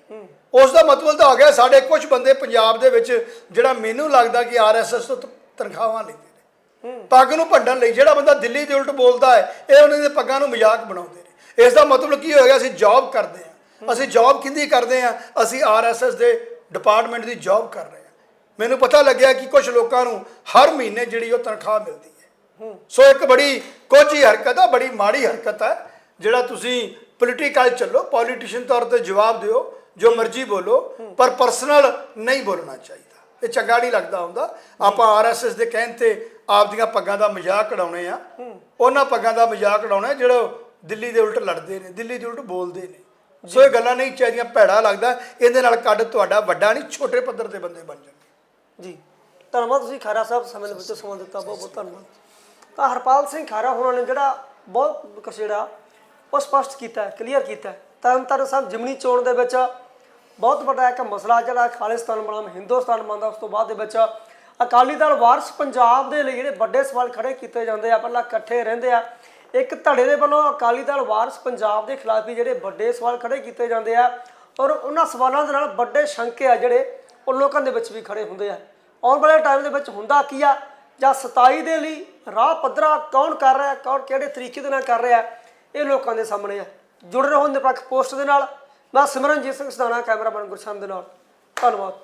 ਉਸ ਦਾ ਮਤਲਬ ਤਾਂ ਹੋ ਗਿਆ, ਸਾਡੇ ਕੁਝ ਬੰਦੇ ਪੰਜਾਬ ਦੇ ਵਿੱਚ ਜਿਹੜਾ ਮੈਨੂੰ ਲੱਗਦਾ ਕਿ ਆਰਐਸਐਸ ਤੋਂ ਤਨਖਾਹਾਂ ਲੈਂਦੇ ਨੇ। ਪੱਗ ਨੂੰ ਭੰਡਣ ਲਈ ਜਿਹੜਾ ਬੰਦਾ ਦਿੱਲੀ ਦੇ ਉਲਟ ਬੋਲਦਾ ਹੈ, ਇਹ ਉਹਨਾਂ ਦੇ ਪੱਗਾਂ ਨੂੰ ਮਜ਼ਾਕ ਬਣਾਉਂਦੇ ਨੇ। ਇਸ ਦਾ ਮਤਲਬ ਕੀ ਹੋਏਗਾ, ਅਸੀਂ ਜੌਬ ਕਰਦੇ ਹਾਂ। ਅਸੀਂ ਜੌਬ ਕਿੰਦੀ ਕਰਦੇ ਹਾਂ? ਅਸੀਂ ਆਰਐਸਐਸ ਦੇ ਡਿਪਾਰਟਮੈਂਟ ਦੀ ਜੌਬ ਕਰ ਰਹੇ ਮੈਨੂੰ ਪਤਾ ਲੱਗਿਆ ਕਿ ਕੁਝ ਲੋਕਾਂ ਨੂੰ ਹਰ ਮਹੀਨੇ ਜਿਹੜੀ ਉਹ ਤਨਖਾਹ ਮਿਲਦੀ ਹੈ। ਸੋ ਇੱਕ ਬੜੀ ਕੋਝੀ ਹਰਕਤ ਆ, ਬੜੀ ਮਾੜੀ ਹਰਕਤ ਆ, ਜਿਹੜਾ ਤੁਸੀਂ ਪੋਲੀਟੀਕਲ ਚੱਲੋ ਪੋਲੀਟੀਸ਼ੀਅਨ ਤੌਰ ਤੇ ਜਵਾਬ ਦਿਓ, ਜੋ ਮਰਜ਼ੀ ਬੋਲੋ, ਪਰ ਪਰਸਨਲ ਨਹੀਂ ਬੋਲਣਾ ਚਾਹੀਦਾ। ਇਹ ਚੰਗਾ ਨਹੀਂ ਲੱਗਦਾ ਹੁੰਦਾ। ਆਪਾਂ ਆਰਐਸਐਸ ਦੇ ਕਹਿਣ ਤੇ ਆਪਦੀਆਂ ਪੱਗਾਂ ਦਾ ਮਜ਼ਾਕ ਉਡਾਉਣੇ ਆ। ਉਹਨਾਂ ਪੱਗਾਂ ਦਾ ਮਜ਼ਾਕ ਉਡਾਉਣਾ ਜਿਹੜਾ ਦਿੱਲੀ ਦੇ ਉਲਟ ਲੜਦੇ ਨੇ, ਦਿੱਲੀ ਦੇ ਉਲਟ ਬੋਲਦੇ ਨੇ। ਸੋ ਇਹ ਗੱਲਾਂ ਨਹੀਂ ਚਾਹੀਦੀਆਂ, ਭੈੜਾ ਲੱਗਦਾ। ਇਹਦੇ ਨਾਲ ਕੱਢ ਤੁਹਾਡਾ ਵੱਡਾ ਨਹੀਂ, ਛੋਟੇ ਪੱਧਰ ਦੇ ਬੰਦੇ ਬਣ ਜਾਣਗੇ ਜੀ। ਧੰਨਵਾਦ ਤੁਸੀਂ ਖਾਰਾ ਸਾਹਿਬ ਸਮੇਂ ਦੇ ਵਿੱਚੋਂ ਸਮਾਂ ਦਿੱਤਾ, ਬਹੁਤ ਬਹੁਤ ਧੰਨਵਾਦ। ਤਾਂ ਹਰਪਾਲ ਸਿੰਘ ਖਾਰਾ ਹੋਣਾ ਨੇ ਜਿਹੜਾ ਬਹੁਤ ਕੁਛ ਜਿਹੜਾ ਉਹ ਸਪਸ਼ਟ ਕੀਤਾ ਹੈ ਕਲੀਅਰ ਕੀਤਾ। ਹੈ ਤਰਨਤਾਰਨ ਸਾਹਿਬ ਜਿਮਨੀ ਚੋਣ ਦੇ ਵਿੱਚ ਬਹੁਤ ਵੱਡਾ ਇੱਕ ਮਸਲਾ ਜਿਹੜਾ ਖਾਲਿਸਤਾਨ ਬਨਾਮ ਹਿੰਦੁਸਤਾਨ ਬਣਦਾ, ਉਸ ਤੋਂ ਬਾਅਦ ਦੇ ਵਿੱਚ ਅਕਾਲੀ ਦਲ ਵਾਰਸ ਪੰਜਾਬ ਦੇ ਲਈ ਜਿਹੜੇ ਵੱਡੇ ਸਵਾਲ ਖੜੇ ਕੀਤੇ ਜਾਂਦੇ ਆ, ਪਹਿਲਾਂ ਇਕੱਠੇ ਰਹਿੰਦੇ ਆ। ਇੱਕ ਧੜੇ ਦੇ ਵੱਲੋਂ ਅਕਾਲੀ ਦਲ ਵਾਰਸ ਪੰਜਾਬ ਦੇ ਖਿਲਾਫ ਵੀ ਜਿਹੜੇ ਵੱਡੇ ਸਵਾਲ ਖੜੇ ਕੀਤੇ ਜਾਂਦੇ ਆ ਔਰ ਉਹਨਾਂ ਸਵਾਲਾਂ ਦੇ ਨਾਲ ਵੱਡੇ ਸ਼ੰਕੇ ਆ ਜਿਹੜੇ ਉਹ ਲੋਕਾਂ ਦੇ ਵਿੱਚ ਵੀ ਖੜੇ ਹੁੰਦੇ ਆ। ਆਉਣ ਵਾਲੇ ਟਾਈਮ ਦੇ ਵਿੱਚ ਹੁੰਦਾ ਕੀ ਆ? ਜਾਂ 27 ਦੇ ਲਈ ਰਾਹ ਪੱਧਰਾ ਕੌਣ ਕਰ ਰਿਹਾ? ਕੌਣ ਕਿਹੜੇ ਤਰੀਕੇ ਦੇ ਨਾਲ ਕਰ ਰਿਹਾ? ਇਹ ਲੋਕਾਂ ਦੇ ਸਾਹਮਣੇ ਆ। ਜੁੜ ਰਹੋ ਨਿਰਪੱਖ ਪੋਸਟ ਦੇ ਨਾਲ। ਮੈਂ ਸਿਮਰਨਜੀਤ ਸਿੰਘ ਸਦਾਣਾ, ਕੈਮਰਾਮੈਨ ਗੁਰਸ਼ਨ ਦੇ ਨਾਲ। ਧੰਨਵਾਦ।